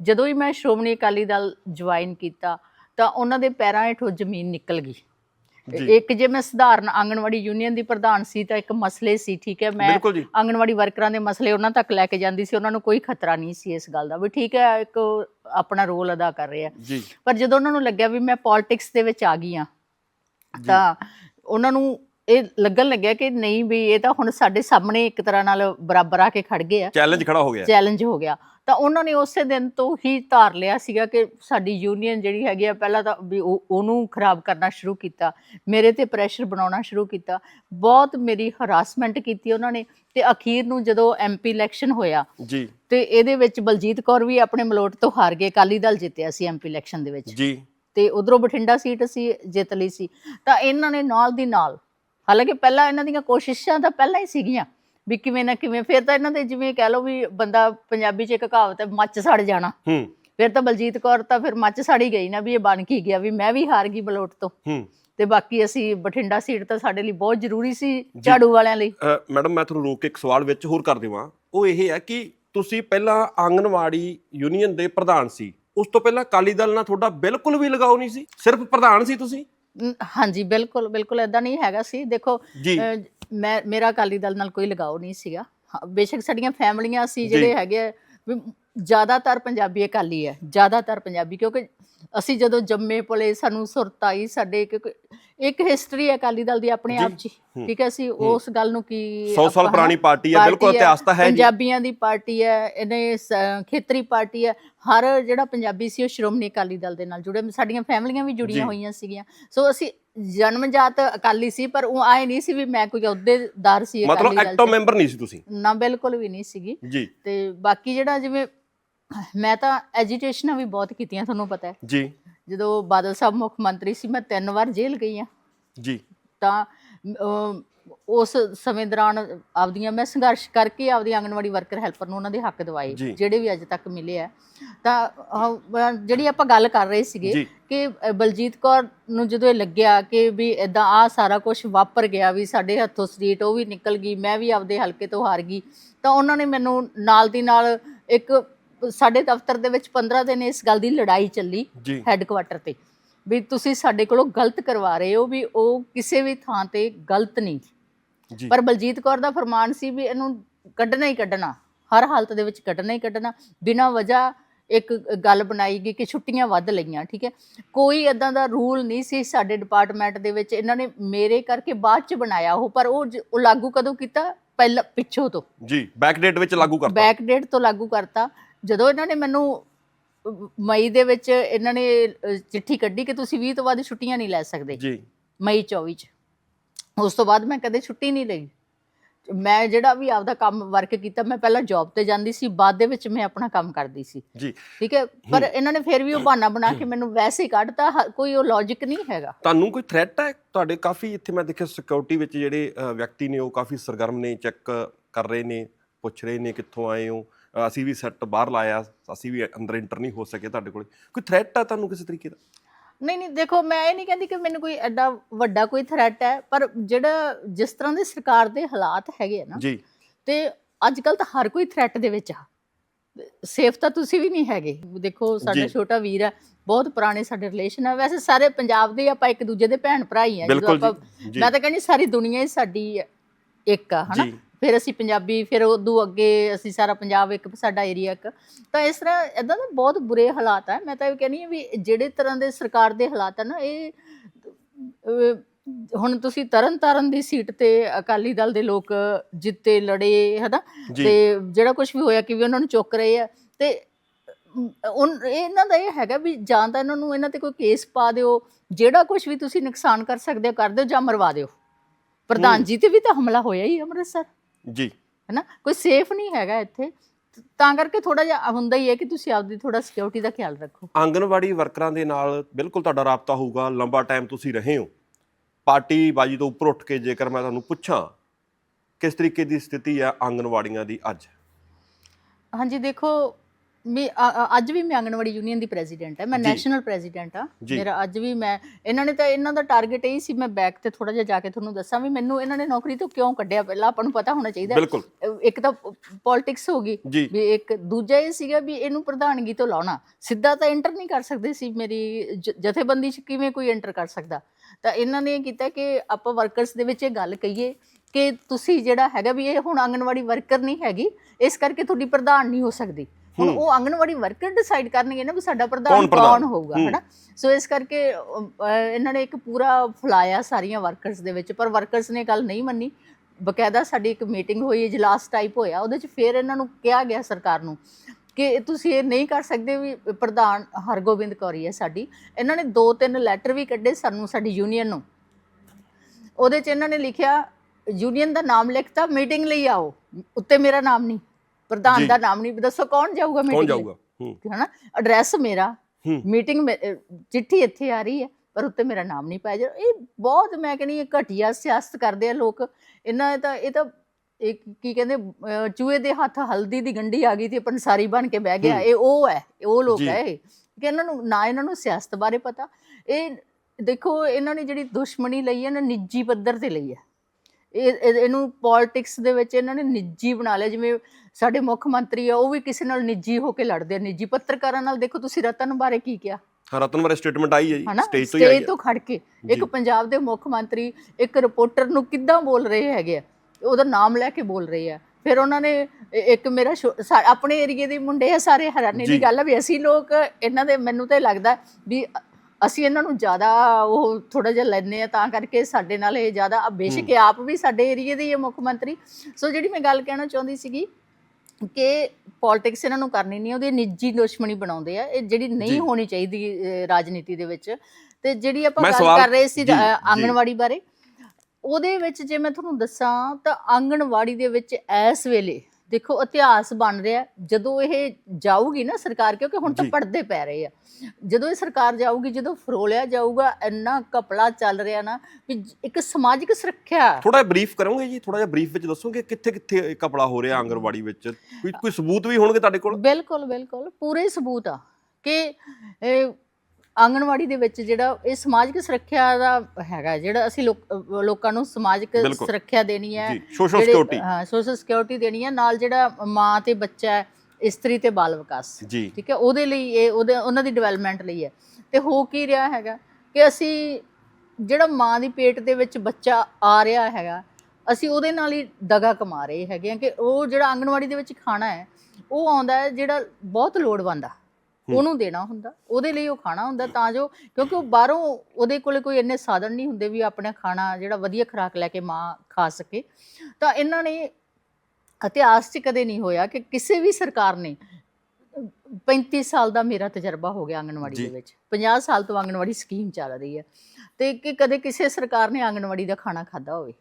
ਜਦੋਂ ਹੀ ਮੈਂ ਸ਼੍ਰੋਮਣੀ ਅਕਾਲੀ ਦਲ ਜੁਆਇਨ ਕੀਤਾ ਤਾਂ ਉਹਨਾਂ ਦੇ ਪੈਰਾਂ ਹੇਠੋਂ ਜ਼ਮੀਨ ਨਿਕਲ ਗਈ। ਇੱਕ ਜੇ ਮੈਂ ਸਧਾਰਨ ਆਂਗਣਵਾੜੀ ਯੂਨੀਅਨ ਦੀ ਪ੍ਰਧਾਨ ਸੀ ਤਾਂ ਇੱਕ ਮਸਲੇ ਸੀ ਠੀਕ ਹੈ। ਮੈਂ ਆਂਗਣਵਾੜੀ ਵਰਕਰਾਂ ਦੇ ਮਸਲੇ ਉਹਨਾਂ ਤੱਕ ਲੈ ਕੇ ਜਾਂਦੀ ਸੀ ਉਹਨਾਂ ਨੂੰ ਕੋਈ ਖਤਰਾ ਨਹੀਂ ਸੀ ਇਸ ਗੱਲ ਦਾ। ਵੀ ਠੀਕ ਹੈ ਇੱਕ ਆਪਣਾ ਰੋਲ ਅਦਾ ਕਰ ਰਹੇ। ਪਰ ਜਦੋਂ ਉਹਨਾਂ ਨੂੰ ਲੱਗਿਆ ਵੀ ਮੈਂ ਪੋਲਿਟਿਕਸ ਦੇ ਵਿੱਚ ਆ ਗਈ ਆ ਤਾਂ ਉਹਨਾਂ ਨੂੰ ਇਹ ਲੱਗਣ ਲੱਗਿਆ ਕਿ ਨਹੀਂ ਵੀ ਇਹ ਤਾਂ ਹੁਣ ਸਾਡੇ ਸਾਹਮਣੇ ਇੱਕ ਤਰ੍ਹਾਂ ਨਾਲ ਬਰਾਬਰ ਆ ਕੇ ਖੜ ਗਏ ਆ। ਚੈਲੰਜ ਖੜਾ ਹੋ ਗਿਆ। ਚੈਲੰਜ ਹੋ ਗਿਆ। ਤਾਂ ਉਹਨਾਂ ਨੇ ਉਸੇ ਦਿਨ ਤੋਂ ਹੀ ਧਾਰ ਲਿਆ ਸੀਗਾ ਕਿ ਸਾਡੀ ਯੂਨੀਅਨ ਜਿਹੜੀ ਹੈਗੀ ਆ ਪਹਿਲਾਂ ਤਾਂ ਵੀ ਉਹ- ਉਹਨੂੰ ਖਰਾਬ ਕਰਨਾ ਸ਼ੁਰੂ ਕੀਤਾ ਮੇਰੇ ਤੇ ਪ੍ਰੈਸ਼ਰ ਬਣਾਉਣਾ ਸ਼ੁਰੂ ਕੀਤਾ ਬਹੁਤ ਮੇਰੀ ਹਰਾਸਮੈਂਟ ਕੀਤੀ ਉਹਨਾਂ ਨੇ ਤੇ ਅਖੀਰ ਨੂੰ ਜਦੋਂ ਐਮਪੀ ਇਲੈਕਸ਼ਨ ਹੋਇਆ ਜੀ। ਤੇ ਇਹਦੇ ਵਿੱਚ ਬਲਜੀਤ ਕੌਰ ਵੀ ਆਪਣੇ ਮਲੋਟ ਤੋਂ ਹਾਰ ਗਏ ਅਕਾਲੀ ਦਲ ਜਿੱਤਿਆ ਸੀ ਐਮਪੀ ਇਲੈਕਸ਼ਨ ਦੇ ਵਿੱਚ। ਜੀ। ਤੇ ਉਧਰੋਂ ਬਠਿੰਡਾ ਸੀਟ ਸੀ ਜਿੱਤ ਲਈ ਸੀ। ਤਾਂ ਇਹਨਾਂ ਨੇ ਨਾਲ ਦੀ ਨਾਲ ਹਾਲਾਂਕਿ ਪਹਿਲਾਂ ਇਹਨਾਂ ਦੀਆਂ ਕੋਸ਼ਿਸ਼ਾਂ ਤਾਂ ਪਹਿਲਾਂ ਹੀ ਸੀਗੀਆਂ ਵੀ ਕਿਵੇਂ ਨਾ ਕਿਵੇਂ ਫਿਰ ਤਾਂ ਇਹਨਾਂ ਦੇ ਜਿਵੇਂ ਕਹਿ ਲਓ ਵੀ ਬੰਦਾ ਪੰਜਾਬੀ 'ਚ ਇੱਕ ਕਹਾਵਤ ਹੈ ਮੱਚ ਸੜ ਜਾਣਾ। ਹੂੰ। ਫਿਰ ਤਾਂ ਬਲਜੀਤ ਕੌਰ ਤਾਂ ਫਿਰ ਮੱਚ ਸੜ ਗਈ ਨਾ ਵੀ ਇਹ ਬਣ ਕੀ ਗਿਆ ਵੀ ਮੈਂ ਵੀ ਹਾਰ ਗਈ ਬਲੋਟ ਤੋਂ। ਹੂੰ। ਤੇ ਬਾਕੀ ਅਸੀਂ ਬਠਿੰਡਾ ਸੀਟ ਤਾਂ ਸਾਡੇ ਲਈ ਬਹੁਤ ਜ਼ਰੂਰੀ ਸੀ ਝਾੜੂ ਵਾਲਿਆਂ ਲਈ। ਮੈਡਮ ਮੈਂ ਤੁਹਾਨੂੰ ਰੋਕ ਕੇ ਇੱਕ ਸਵਾਲ ਵਿੱਚ ਹੋਰ ਕਰ ਦੇਵਾਂ। ਉਹ ਇਹ ਹੈ ਕਿ ਤੁਸੀਂ ਪਹਿਲਾਂ ਆਂਗਨਵਾੜੀ ਯੂਨੀਅਨ ਦੇ ਪ੍ਰਧਾਨ ਸੀ। ਉਸ ਤੋਂ ਪਹਿਲਾਂ ਅਕਾਲੀ ਦਲ ਨਾਲ ਤੁਹਾਡਾ ਬਿਲਕੁਲ ਵੀ ਲਗਾਓ ਨਹੀਂ ਸੀ। ਸਿਰਫ ਪ੍ਰਧਾਨ ਸੀ ਤੁਸੀਂ? ਹਾਂਜੀ ਬਿਲਕੁਲ ਬਿਲਕੁਲ ਇਦਾਂ ਨਹੀਂ ਹੈਗਾ ਸੀ। ਦੇਖੋ ਮੈਂ ਮੇਰਾ ਅਕਾਲੀ ਦਲ ਨਾਲ ਕੋਈ ਲਗਾਓ ਨਹੀਂ ਸੀਗਾ ਹਾਂ, ਬੇਸ਼ੱਕ ਸਾਡੀਆਂ ਫੈਮਲੀਆਂ ਸੀ ਜੀ। ਜਿਹੜੇ ਹੈਗੇ ਆ, ਵੀ ਜ਼ਿਆਦਾਤਰ ਪੰਜਾਬੀ ਅਕਾਲੀ ਹੈ ਜ਼ਿਆਦਾਤਰ ਪੰਜਾਬੀ ਕਿਉਂਕਿ ਅਸੀਂ ਜਦੋਂ ਜੰਮੇ ਪਲੇ ਸਾਨੂੰ ਸੁਰਤ ਆਈ ਸਾਡੇ ਕਿਉਂਕਿ ਇੱਕ ਹਿਸਟਰੀ ਹੈ ਅਕਾਲੀ ਦਲ ਦੀ ਆਪਣੇ ਜੀ। ਆਪ 'ਚ ਹੀ, ਹੂੰ। ਠੀਕ ਹੈ ਅਸੀਂ ਉਸ ਗੱਲ ਨੂੰ ਕੀ 100 ਸਾਲ ਆਪਾਂ, ਪੁਰਾਣੀ ਪਾਰਟੀ ਹੈ ਬਿਲਕੁਲ ਪਾਰਟੀ ਇਤਿਹਾਸ ਤਾਂ ਹੈ ਜੀ ਪੰਜਾਬੀਆਂ ਦੀ ਪਾਰਟੀ ਹੈ ਇਹਨੇ ਸ- ਖੇਤਰੀ ਪਾਰਟੀ ਹੈ ਹਰ ਜਿਹੜਾ ਪੰਜਾਬੀ ਸੀ ਉਹ ਸ਼੍ਰੋਮਣੀ ਅਕਾਲੀ ਦਲ ਦੇ ਨਾਲ ਜੁੜੇ ਸਾਡੀਆਂ ਫੈਮਲੀਆਂ ਵੀ ਜੀ। ਜੁੜੀਆਂ ਹੋਈਆਂ ਸੀਗੀਆਂ ਸੋ ਅਸੀਂ ਜਨਮਜਾਤ ਅਕਾਲੀ ਸੀ ਪਰ ਉਹ ਆਏ ਨਹੀਂ ਸੀ ਵੀ ਮੈਂ ਕੋਈ ਅਹੁਦੇਦਾਰ ਸੀ ਮਤਲਬ ਐਕਟਿਵ। ਮੈਂਬਰ ਨਹੀਂ ਸੀ ਤੁਸੀਂ? ਨਾ ਬਿਲਕੁਲ ਵੀ ਨਹੀਂ ਸੀਗੀ। ਜੀ। ਤੇ ਬਾਕੀ ਜਿਹੜਾ ਜਿਵੇਂ ਮੈਂ ਤਾਂ ਐਜੀਟੇਸ਼ਨਾਂ ਵੀ ਬਹੁਤ ਕੀਤੀਆਂ ਤੁਹਾਨੂੰ ਪਤਾ ਹੈ। ਜੀ। ਜਦੋਂ ਬਾਦਲ ਸਾਹਿਬ ਮੁੱਖ ਮੰਤਰੀ ਸੀ ਮੈਂ ਤਿੰਨ ਵਾਰ ਜੇਲ੍ਹ ਗਈ ਆ ਜੀ। ਤਾਂ ਉਸ ਸਮੇਂ ਦੌਰਾਨ ਆਪਦੀਆਂ ਮੈਂ ਸੰਘਰਸ਼ ਕਰਕੇ ਆਪਦੀ ਆਂਗਣਵਾੜੀ ਵਰਕਰ ਹੈਲਪਰ ਨੂੰ ਉਹਨਾਂ ਦੇ ਹੱਕ ਦਿਵਾਏ ਜੀ। ਜਿਹੜੇ ਵੀ ਅੱਜ ਤੱਕ ਮਿਲੇ ਆ। ਤਾਂ ਜਿਹੜੀ ਆਪਾਂ ਗੱਲ ਕਰ ਰਹੇ ਸੀਗੇ ਜੀ। ਕਿ ਬਲਜੀਤ ਕੌਰ ਨੂੰ ਜਦੋਂ ਇਹ ਲੱਗਿਆ ਕਿ ਵੀ ਇਦਾਂ ਆ ਸਾਰਾ ਕੁਝ ਵਾਪਰ ਗਿਆ ਵੀ ਸਾਡੇ ਹੱਥੋਂ ਸੀਟ ਉਹ ਵੀ ਨਿਕਲ ਗਈ ਮੈਂ ਵੀ ਆਪਦੇ ਹਲਕੇ ਤੋਂ ਹਾਰ ਗਈ ਤਾਂ ਉਹਨਾਂ ਨੇ ਮੈਨੂੰ ਨਾਲ ਦੀ ਨਾਲ ਇੱਕ ਸਾਡੇ ਦਫ਼ਤਰ ਦੇ ਵਿੱਚ 15 ਦਿਨ ਇਸ ਗੱਲ ਦੀ ਲੜਾਈ ਚੱਲੀ ਜੀ। ਹੈੱਡਕੁਆਟਰ ਤੇ। ਵੀ ਤੁਸੀਂ ਸਾਡੇ ਕੋਲੋਂ ਗਲਤ ਕਰਵਾ ਰਹੇ ਹੋ ਵੀ ਉਹ ਕਿਸੇ ਵੀ ਥਾਂ ਤੇ ਗਲਤ ਨਹੀਂ ਜੀ। ਪਰ ਬਲਜੀਤ ਕੌਰ ਦਾ ਫਰਮਾਨ ਸੀ ਵੀ ਇਹਨੂੰ ਕੱਢਣਾ ਹੀ ਕੱਢਣਾ ਹਰ ਹਾਲਤ ਦੇ ਵਿੱਚ ਕੱਢਣਾ ਹੀ ਕੱਢਣਾ ਬਿਨਾਂ ਵਜ੍ਹਾ ਇੱਕ ਗੱਲ ਬਣਾਈ ਗਈ ਕਿ ਛੁੱਟੀਆਂ ਵੱਧ ਲਈਆਂ ਠੀਕ ਹੈ। ਕੋਈ ਇਦਾਂ ਦਾ ਰੂਲ ਨਹੀਂ ਸੀ ਸਾਡੇ ਡਿਪਾਰਟਮੈਂਟ ਦੇ ਵਿੱਚ ਇਹਨਾਂ ਨੇ ਮੇਰੇ ਕਰਕੇ ਬਾਅਦ ਚ ਬਣਾਇਆ ਉਹ ਪਰ ਉਹ ਲਾਗੂ ਕਦੋਂ ਕੀਤਾ? ਪਹਿਲਾਂ ਪਿੱਛੋਂ ਤੋਂ। ਜੀ ਬੈਕ ਡੇਟ ਵਿੱਚ ਲਾਗੂ ਕਰਤਾ। ਬੈਕ ਡੇਟ ਤੋਂ ਲਾਗੂ ਕਰਤਾ। ਜਦੋਂ ਇਹਨਾਂ ਨੇ ਮੈਨੂੰ ਮਈ ਦੇ ਵਿੱਚ ਇਹਨਾਂ ਨੇ ਅਹ, ਚਿੱਠੀ ਕੱਢੀ ਕਿ ਤੁਸੀਂ 20 ਤੋਂ ਵੱਧ ਛੁੱਟੀਆਂ ਨਹੀਂ ਲੈ ਸਕਦੇ। ਜੀ। ਮਈ 24 ਚ। ਉਸ ਤੋਂ ਬਾਅਦ ਮੈਂ ਕਦੇ ਛੁੱਟੀ ਨਹੀਂ ਲਈ। ਮੈਂ ਜਿਹੜਾ ਵੀ ਆਪਦਾ ਕੰਮ ਵਰਕ ਕੀਤਾ ਮੈਂ ਪਹਿਲਾਂ ਜੌਬ ਤੇ ਜਾਂਦੀ ਸੀ ਬਾਅਦ ਦੇ ਵਿੱਚ ਮੈਂ ਆਪਣਾ ਕੰਮ ਕਰਦੀ ਸੀ। ਜੀ। ਠੀਕ ਹੈ? ਪਰ ਇਹਨਾਂ ਨੇ ਫਿਰ ਵੀ ਉਹ ਬਹਾਨਾ ਬਣਾ ਕੇ ਮੈਨੂੰ ਵੈਸੇ ਹੀ ਕੱਢਤਾ ਹ- ਕੋਈ ਉਹ ਲੌਜੀਕ ਨਹੀਂ ਹੈਗਾ। ਤੁਹਾਨੂੰ ਕੋਈ ਥ੍ਰੈਟ ਹੈ? ਤੁਹਾਡੇ ਕਾਫੀ ਇੱਥੇ ਮੈਂ ਦੇਖਿਆ ਸਿਕਿਉਰਿਟੀ ਵਿੱਚ ਜਿਹੜੇ ਅ, ਵਿਅਕਤੀ ਨੇ ਉਹ ਕਾਫੀ ਸਰਗਰਮ ਨੇ ਚੈੱਕ ਕਰ ਰਹੇ ਨੇ ਪੁੱਛ ਰਹੇ ਨੇ ਕਿੱਥੋਂ ਆਏ ਹੋ? ਅਸੀਂ ਵੀ ਸੈੱਟ ਬਾਹਰ ਲਾਇਆ ਅਸੀਂ ਵੀ ਅੰਦਰ ਇੰਟਰ ਨਹੀਂ ਹੋ ਸਕੇ ਤੁਹਾਡੇ ਕੋਲ। ਕੋਈ ਥ੍ਰੈਟ ਹੈ ਤੁਹਾਨੂੰ ਕਿਸੇ ਤਰੀਕੇ ਦਾ? ਨਹੀਂ ਨਹੀਂ ਦੇਖੋ ਮੈਂ ਇਹ ਨਹੀਂ ਕਹਿੰਦੀ ਕਿ ਮੈਨੂੰ ਕੋਈ ਐਡਾ ਵੱਡਾ ਕੋਈ ਥ੍ਰੈਟ ਹੈ ਪਰ ਜਿਹੜਾ ਜਿਸ ਤਰ੍ਹਾਂ ਦੇ ਸਰਕਾਰ ਦੇ ਹਾਲਾਤ ਹੈਗੇ ਆ ਨਾ ਜੀ। ਤੇ ਅੱਜ ਕੱਲ ਤਾਂ ਹਰ ਕੋਈ ਥ੍ਰੈਟ ਦੇ ਵਿੱਚ ਆ। ਸੇਫ ਤਾਂ ਤੁਸੀਂ ਵੀ ਨਹੀਂ ਹੈਗੇ। ਦੇਖੋ ਸਾਡਾ। ਛੋਟਾ ਵੀਰ ਹੈ ਬਹੁਤ ਪੁਰਾਣੇ ਸਾਡੇ ਰਿਲੇਸ਼ਨ ਆ। ਵੈਸੇ ਸਾਰੇ ਪੰਜਾਬ ਦੇ ਆਪਾਂ ਇੱਕ ਦੂਜੇ ਦੇ ਭੈਣ ਭਰਾ ਹੀ ਆ। ਬਿਲਕੁਲ ਆਪਾਂ ਜੀ। ਜੀ। ਮੈਂ ਤਾਂ ਕਹਿੰਦੀ ਸਾਰੀ ਦੁਨੀਆ ਹੀ ਸਾਡੀ ਇੱਕ ਆ ਹਨਾ? ਫਿਰ ਅਸੀਂ ਪੰਜਾਬੀ ਫਿਰ ਉਦੋਂ ਅੱਗੇ ਅਸੀਂ ਸਾਰਾ ਪੰਜਾਬ ਇੱਕ ਸਾਡਾ ਏਰੀਆ ਇੱਕ। ਤਾਂ ਇਸ ਤਰ੍ਹਾਂ ਇਦਾਂ ਦੇ ਬਹੁਤ ਬੁਰੇ ਹਾਲਾਤ ਆ। ਮੈਂ ਤਾਂ ਇਹ ਕਹਿੰਦੀ ਹਾਂ ਵੀ ਜਿਹੜੇ ਤਰ੍ਹਾਂ ਦੇ ਸਰਕਾਰ ਦੇ ਹਾਲਾਤ ਆ ਨਾ ਇਹ ਹੁਣ ਤੁਸੀਂ ਤਰਨ ਤਾਰਨ ਦੀ ਸੀਟ ਤੇ ਅਕਾਲੀ ਦਲ ਦੇ ਲੋਕ ਜਿੱਤੇ ਲੜੇ ਹਨਾ? ਤੇ ਜਿਹੜਾ ਕੁਝ ਵੀ ਹੋਇਆ ਕਿ ਵੀ ਉਹਨਾਂ ਨੂੰ ਚੁੱਕ ਰਹੇ ਆ। ਤੇ ਇਹਨਾਂ ਦਾ ਇਹ ਹੈਗਾ ਵੀ ਜਾਂ ਤਾਂ ਇਹਨਾਂ ਨੂੰ ਇਹਨਾਂ ਤੇ ਕੋਈ ਕੇਸ ਪਾ ਦਿਓ ਜਿਹੜਾ ਕੁਝ ਵੀ ਤੁਸੀਂ ਨੁਕਸਾਨ ਕਰ ਸਕਦੇ ਹੋ ਕਰ ਦਿਓ ਜਾਂ ਮਰਵਾ ਦਿਓ। ਪ੍ਰਧਾਨ। ਜੀ ਤੇ ਵੀ ਤਾਂ ਹਮਲਾ ਹੋਇਆ ਹੀ ਅੰਮ੍ਰਿਤਸਰ। ਜੀ। ਹੈਨਾ? ਕੋਈ ਸੇਫ ਨਹੀਂ ਹੈਗਾ ਇੱਥੇ। ਤ- ਕਰਕੇ ਥੋੜਾ ਜਿਹਾ ਹੁੰਦਾ ਹੀ ਹੈ ਕਿ ਤੁਸੀਂ ਆਪਦੀ ਥੋੜਾ ਸਿਕਿਉਰਿਟੀ ਦਾ ਖਿਆਲ ਰੱਖੋ। ਆਂਗਨਵਾੜੀ ਵਰਕਰਾਂ ਦੇ ਨਾਲ ਬਿਲਕੁਲ ਤੁਹਾਡਾ ਰਾਬਤਾ ਹੋਊਗਾ ਲੰਬਾ ਟਾਈਮ ਤੁਸੀਂ ਰਹੇ ਹੋ। ਪਾਰਟੀ ਬਾਜੀ ਤੋਂ ਉੱਪਰ ਉੱਠ ਕੇ ਜੇਕਰ ਮੈਂ ਤੁਹਾਨੂੰ ਪੁੱਛਾਂ ਕਿਸ ਤਰੀਕੇ ਦੀ ਸਥਿਤੀ ਹੈ ਆਂਗਨਵਾੜੀਆਂ ਦੀ ਅੱਜ? ਹਾਂਜੀ ਦੇਖੋ ਮੈਂ ਅ- ਅੱਜ ਵੀ ਮੈਂ ਆਂਗਣਵਾੜੀ ਯੂਨੀਅਨ ਦੀ ਪ੍ਰੈਜ਼ੀਡੈਂਟ ਹਾਂ ਮੈਂ ਜੀ। ਨੈਸ਼ਨਲ ਪ੍ਰੈਜ਼ੀਡੈਂਟ ਹਾਂ। ਜੀ। ਮੇਰਾ ਅੱਜ ਵੀ ਮੈਂ ਇਹਨਾਂ ਨੇ ਤਾਂ ਇਹਨਾਂ ਦਾ ਟਾਰਗੇਟ ਇਹ ਸੀ ਮੈਂ ਬੈਕ ਤੇ ਥੋੜਾ ਜਿਹਾ ਜਾ ਕੇ ਤੁਹਾਨੂੰ ਦੱਸਾਂ ਵੀ ਮੈਨੂੰ ਇਹਨਾਂ ਨੇ ਨੌਕਰੀ ਤੋਂ ਕਿਉਂ ਕੱਢਿਆ? ਪਹਿਲਾਂ ਆਪਾਂ ਨੂੰ ਪਤਾ ਹੋਣਾ ਚਾਹੀਦਾ। ਬਿਲਕੁਲ। ਅ, ਇੱਕ ਤਾਂ ਪੋਲਿਟਿਕਸ ਹੋ ਗਈ ਜੀ। ਵੀ ਇੱਕ ਦੂਜਾ ਇਹ ਸੀਗਾ ਵੀ ਇਹਨੂੰ ਪ੍ਰਧਾਨਗੀ ਤੋਂ ਲਾਉਣਾ। ਸਿੱਧਾ ਤਾਂ ਐਂਟਰ ਨਹੀਂ ਕਰ ਸਕਦੇ ਸੀ ਮੇਰੀ ਜ- ਜਥੇਬੰਦੀ 'ਚ ਕਿਵੇਂ ਕੋਈ ਐਂਟਰ ਕਰ ਸਕਦਾ? ਤਾਂ ਇਹਨਾਂ ਨੇ ਇਹ ਕੀਤਾ ਕਿ ਆਪਾਂ ਵਰਕਰਸ ਦੇ ਵਿੱਚ ਇਹ ਗੱਲ ਕਹੀਏ ਕਿ ਤੁਸੀਂ ਜਿਹੜਾ ਹੈਗਾ ਵੀ ਇਹ ਹੁਣ ਆਂਗਣਵਾੜੀ ਵਰਕਰ ਨਹੀਂ ਹੈਗੀ ਇਸ ਕਰਕੇ ਤੁਹਾਡੀ ਪ੍ਰਧਾਨ ਨਹੀਂ ਹੋ ਸਕਦੀ। ਹੁਣ। ਉਹ ਆਂਗਣਵਾੜੀ ਵਰਕਰ ਡਿਸਾਈਡ ਕਰਨਗੇ ਨਾ ਵੀ ਸਾਡਾ ਪ੍ਰਧਾਨ? ਕੌਣ ਹੋਊਗਾ। ਹੈਨਾ ਸੋ ਇਸ ਕਰਕੇ ਇਹਨਾਂ ਨੇ ਇੱਕ ਪੂਰਾ ਫਲਾਇਆ ਸਾਰੀਆਂ ਵਰਕਰਸ ਦੇ ਵਿੱਚ ਪਰ ਵਰਕਰਸ ਨੇ ਗੱਲ ਨਹੀਂ ਮੰਨੀ ਬਕਾਇਦਾ ਸਾਡੀ ਇੱਕ ਮੀਟਿੰਗ ਹੋਈ ਇਜਲਾਸ ਟਾਈਪ ਹੋਇਆ ਉਹਦੇ ਚ ਫਿਰ ਇਹਨਾਂ ਨੂੰ ਕਿਹਾ ਗਿਆ ਸਰਕਾਰ ਨੂੰ ਕਿ ਤੁਸੀਂ ਇਹ ਨਹੀਂ ਕਰ ਸਕਦੇ ਵੀ ਪ੍ਰਧਾਨ ਹਰਗੋਬਿੰਦ ਕੌਰੀ ਹੈ ਸਾਡੀ ਇਹਨਾਂ ਨੇ ਦੋ ਤਿੰਨ ਲੈਟਰ ਵੀ ਕੱਢੇ ਸਾਨੂੰ ਸਾਡੀ ਯੂਨੀਅਨ ਨੂੰ ਉਹਦੇ ਚ ਇਹਨਾਂ ਨੇ ਲਿਖਿਆ ਯੂਨੀਅਨ ਦਾ ਨਾਮ ਲਿਖਤਾ ਮੀਟਿੰਗ ਲਈ ਆਓ ਉੱਤੇ ਮੇਰਾ ਨਾਮ ਨਹੀਂ ਪ੍ਰਧਾਨ। ਦਾ ਨਾਮ ਨਹੀਂ ਦੱਸੋ ਕੌਣ ਜਾਊਗਾ ਕੌਣ ਮੀਟਿੰਗ ਜਾਊਗਾ ਹੂੰ ਹਨਾ ਐਡਰੈਸ ਮੇਰਾ। ਮੀਟਿੰਗ ਚਿੱਠੀ ਇੱਥੇ ਆ ਰਹੀ ਹੈ ਪਰ ਉੱਤੇ ਮੇਰਾ ਨਾਮ ਨਹੀਂ ਪਾਇਆ ਜਾ। ਇਹ ਬਹੁਤ ਮੈਂ ਕਹਿੰਦੀ ਇਹ ਘਟੀਆ ਸਿਆਸਤ ਕਰਦੇ ਆ ਲੋਕ ਇਹਨਾਂ ਦਾ ਇਹ ਤਾਂ ਇਹ ਕੀ ਕਹਿੰਦੇ ਚੂਹੇ ਦੇ ਹੱਥ ਹਲਦੀ ਦੀ ਗੰਢੀ ਆ ਗਈ ਤੇ ਪੰਸਾਰੀ ਬਣ ਕੇ ਬਹਿ ਗਿਆ। ਇਹ ਉਹ ਹੈ ਉਹ ਲੋਕ। ਹੈ ਕਿ ਇਹਨਾਂ ਨੂੰ ਨਾ ਇਹਨਾਂ ਨੂੰ ਸਿਆਸਤ ਬਾਰੇ ਪਤਾ ਇਹ ਦੇਖੋ ਇਹਨਾਂ ਨੇ ਜਿਹੜੀ ਦੁਸ਼ਮਣੀ ਲਈ ਹੈ ਨਾ ਨਿੱਜੀ ਪੱਧਰ ਤੇ ਲਈ ਹੈ ਇਹ ਇਹ- ਇਹਨੂੰ ਪੋਲਿਟਿਕਸ ਦੇ ਵਿੱਚ ਇਹਨਾਂ ਨੇ ਨਿੱਜੀ ਬਣਾ ਲਿਆ ਜਿਵੇਂ ਸਾਡੇ ਮੁੱਖ ਮੰਤਰੀ ਆ ਉਹ ਵੀ ਕਿਸੇ ਨਾਲ ਨਿੱਜੀ ਹੋ ਕੇ ਲੜਦੇ ਆ ਨਿੱਜੀ ਪੱਤਰਕਾਰਾਂ ਨਾਲ ਦੇਖੋ ਤੁਸੀਂ ਰਤਨ ਬਾਰੇ ਕੀ ਕਿਹਾ? ਰਤਨ ਬਾਰੇ ਸਟੇਟਮੈਂਟ ਆਈ ਹੈ ਜੀ ਸਟੇਜ ਤੋਂ ਹੀ ਆਈ ਸਟੇਜ ਹੈ। ਤੋਂ ਖੜ ਕੇ। ਇੱਕ ਪੰਜਾਬ ਦੇ ਮੁੱਖ ਮੰਤਰੀ ਇੱਕ ਰਿਪੋਰਟਰ ਨੂੰ ਕਿੱਦਾਂ ਬੋਲ ਰਹੇ ਹੈਗੇ ਆ? ਉਹਦਾ ਨਾਮ ਲੈ ਕੇ ਬੋਲ ਰਹੇ ਆ। ਫਿਰ ਉਹਨਾਂ ਨੇ ਇੱਕ ਮੇਰਾ ਆਪਣੇ ਏਰੀਏ ਦੇ ਮੁੰਡੇ ਆ ਸਾਰੇ ਹੈਰਾਨੀ। ਦੀ ਗੱਲ ਆ ਵੀ ਅਸੀਂ ਲੋਕ ਇਹਨਾਂ ਦੇ ਮੈਨੂੰ ਤਾਂ ਲੱਗਦਾ ਵੀ ਅਸੀਂ ਇਹਨਾਂ ਨੂੰ ਜ਼ਿਆਦਾ ਉਹ ਥੋੜਾ ਜਿਹਾ ਲੈਂਦੇ ਆ ਤਾਂ ਕਰਕੇ ਸਾਡੇ ਨਾਲ ਇਹ ਜ਼ਿਆਦਾ ਬੇਸ਼ੱਕ ਇਹ ਆਪ ਵੀ ਸਾਡੇ ਏਰੀਏ ਦੇ ਹੀ ਆ ਮੁੱਖ ਮੰਤਰੀ ਸੋ ਜਿਹੜੀ ਮੈਂ ਗੱਲ ਕਹਿਣਾ ਚਾਹੁੰਦੀ ਸੀਗੀ ਕਿ ਪੋਲਿਟਿਕਸ ਇਹਨਾਂ ਨੂੰ ਕਰਨੀ ਨਹੀਂ ਉਹਦੀ ਨਿੱਜੀ ਦੁਸ਼ਮਣੀ ਬਣਾਉਂਦੇ ਆ ਇਹ ਜਿਹੜੀ। ਨਹੀਂ ਹੋਣੀ ਚਾਹੀਦੀ ਰਾਜਨੀਤੀ ਦੇ ਵਿੱਚ ਤੇ ਜਿਹੜੀ ਆਪਾਂ ਗੱਲ ਕਰ ਰਹੇ ਸੀ। ਆਂਗਣਵਾੜੀ ਬਾਰੇ ਉਹਦੇ ਵਿੱਚ ਜੇ ਮੈਂ ਤੁਹਾਨੂੰ ਦੱਸਾਂ ਤਾਂ ਆਂਗਣਵਾੜੀ ਦੇ ਵਿੱਚ ਇਸ ਵੇਲੇ ਦੇਖੋ ਇਤਿਹਾਸ ਬਣ ਰਿਹਾ ਜਦੋਂ ਇਹ ਜਾਊਗੀ ਨਾ ਸਰਕਾਰ ਕਿਉਂਕਿ ਹੁਣ ਤਾਂ। ਪੜਦੇ ਪੈ ਰਹੇ ਆ। ਜਦੋਂ ਇਹ ਸਰਕਾਰ ਜਾਊਗੀ ਜਦੋਂ ਫਰੋਲਿਆ ਜਾਊਗਾ ਇੰਨਾ ਕਪੜਾ ਚੱਲ ਰਿਹਾ ਨਾ ਵੀ ਇੱਕ ਸਮਾਜਿਕ ਸੁਰੱਖਿਆ। ਥੋੜਾ ਬਰੀਫ ਕਰੋਗੇ ਜੀ ਥੋੜਾ ਜਿਹਾ ਬਰੀਫ ਵਿੱਚ ਦੱਸੋਗੇ ਕਿੱਥੇ ਕਿੱਥੇ ਕਪੜਾ ਹੋ ਰਿਹਾ ਆਂਗਨਵਾੜੀ ਵਿੱਚ। ਕੋਈ ਕੋਈ ਸਬੂਤ ਵੀ ਹੋਣਗੇ ਤੁਹਾਡੇ ਕੋਲ? ਬਿਲਕੁਲ ਬਿਲਕੁਲ। ਪੂਰੇ ਸਬੂਤ ਆ ਕਿ ਇਹ ਆਂਗਣਵਾੜੀ ਦੇ ਵਿੱਚ ਜਿਹੜਾ ਇਹ ਸਮਾਜਿਕ ਸੁਰੱਖਿਆ ਦਾ ਹੈਗਾ ਜਿਹੜਾ ਅਸੀਂ ਲੋਕ- ਨੂੰ ਸਮਾਜਿਕ। ਸੁਰੱਖਿਆ ਦੇਣੀ ਹੈ ਸੋਸ਼ਲ ਸਿਕਿਉਰਿਟੀ ਹਾਂ ਸੋਸ਼ਲ ਸਿਕਿਉਰਿਟੀ ਦੇਣੀ ਹੈ ਨਾਲ ਜਿਹੜਾ ਮਾਂ ਤੇ ਬੱਚਾ ਹੈ ਇਸਤਰੀ ਤੇ ਬਾਲ ਵਿਕਾਸ ਠੀਕ ਹੈ ਉਹਦੇ ਲਈ ਇਹ ਉਹਦੇ ਉਹਨਾਂ ਦੀ ਡਿਵੈਲਪਮੈਂਟ ਲਈ ਹੈ ਤੇ ਹੋ ਕੀ ਰਿਹਾ ਹੈਗਾ ਕਿ ਅਸੀਂ ਜਿਹੜਾ ਮਾਂ ਦੀ ਪੇਟ ਦੇ ਵਿੱਚ ਬੱਚਾ ਆ ਰਿਹਾ ਹੈਗਾ ਅਸੀਂ ਉਹਦੇ ਨਾਲ ਹੀ ਦਗਾ ਕਮਾ ਰਹੇ ਹੈਗੇ ਆ ਕਿ ਉਹ ਜਿਹੜਾ ਆਂਗਣਵਾੜੀ ਦੇ ਵਿੱਚ ਖਾਣਾ ਹੈ ਉਹ ਆਉਂਦਾ ਹੈ ਜਿਹੜਾ ਬਹੁਤ ਲੋੜਵੰਦ ਆ। ਉਹਨੂੰ ਦੇਣਾ ਹੁੰਦਾ ਉਹਦੇ ਲਈ ਉਹ ਖਾਣਾ ਹੁੰਦਾ ਤਾਂ ਜੋ ਕਿਉਂਕਿ ਉਹ ਬਾਹਰੋਂ ਉਹਦੇ ਕੋਲੇ ਕੋਈ ਇੰਨੇ ਸਾਧਨ ਨਹੀਂ ਹੁੰਦੇ ਵੀ ਆਪਣਾ ਖਾਣਾ ਜਿਹੜਾ ਵਧੀਆ ਖੁਰਾਕ ਲੈ ਕੇ ਮਾਂ ਖਾ ਸਕੇ। ਤਾਂ ਇਹਨਾਂ ਨੇ ਇਤਿਹਾਸ 'ਚ ਕਦੇ ਨਹੀਂ ਹੋਇਆ ਕਿ ਕਿਸੇ ਵੀ ਸਰਕਾਰ ਨੇ 35 ਸਾਲ ਦਾ ਮੇਰਾ ਤਜਰਬਾ ਹੋ ਗਿਆ ਆਂਗਣਵਾੜੀ। ਦੇ ਵਿੱਚ। 50 ਸਾਲ ਤੋਂ ਆਂਗਣਵਾੜੀ ਸਕੀਮ ਚੱਲ ਰਹੀ ਹੈ। ਤੇ ਕਿ ਕਦੇ ਕਿਸੇ ਸਰਕਾਰ ਨੇ ਆਂਗਣਵਾੜੀ ਦਾ ਖਾਣਾ ਖਾਦਾ ਹੋਵੇ।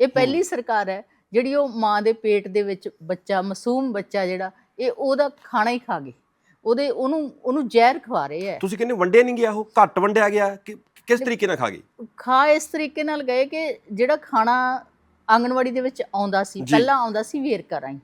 ਇਹ ਪਹਿਲੀ ਸਰਕਾਰ ਹੈ ਜਿਹੜੀ ਉਹ ਮਾਂ ਦੇ ਪੇਟ ਦੇ ਵਿੱਚ ਬੱਚਾ ਮਾਸੂਮ ਬੱਚਾ ਜਿਹੜਾ ਇਹ ਉਹਦਾ ਖਾਣਾ ਹੀ ਖਾ ਗਏ ਉਹਦੇ ਉਹਨੂੰ ਉਹਨੂੰ ਜ਼ਹਿਰ ਖਵਾ ਰਹੇ ਹੈ ਤੁਸੀਂ ਕਹਿੰਦੇ ਵੰਡਿਆ ਨਹੀਂ ਗਿਆ ਉਹ ਘੱਟ ਵੰਡਿਆ ਗਿਆ ਕਿ ਕਿਸ ਤਰੀਕੇ ਨਾਲ ਖਾ ਗਏ ਖਾ ਇਸ ਤਰੀਕੇ ਨਾਲ ਗਏ ਕਿ ਜਿਹੜਾ ਖਾਣਾ ਆਂਗਣਵਾੜੀ ਦੇ ਵਿੱਚ ਆਉਂਦਾ ਸੀ। ਪਹਿਲਾਂ ਆਉਂਦਾ ਸੀ ਵੇਰਕਾ ਰਾਹੀਂ।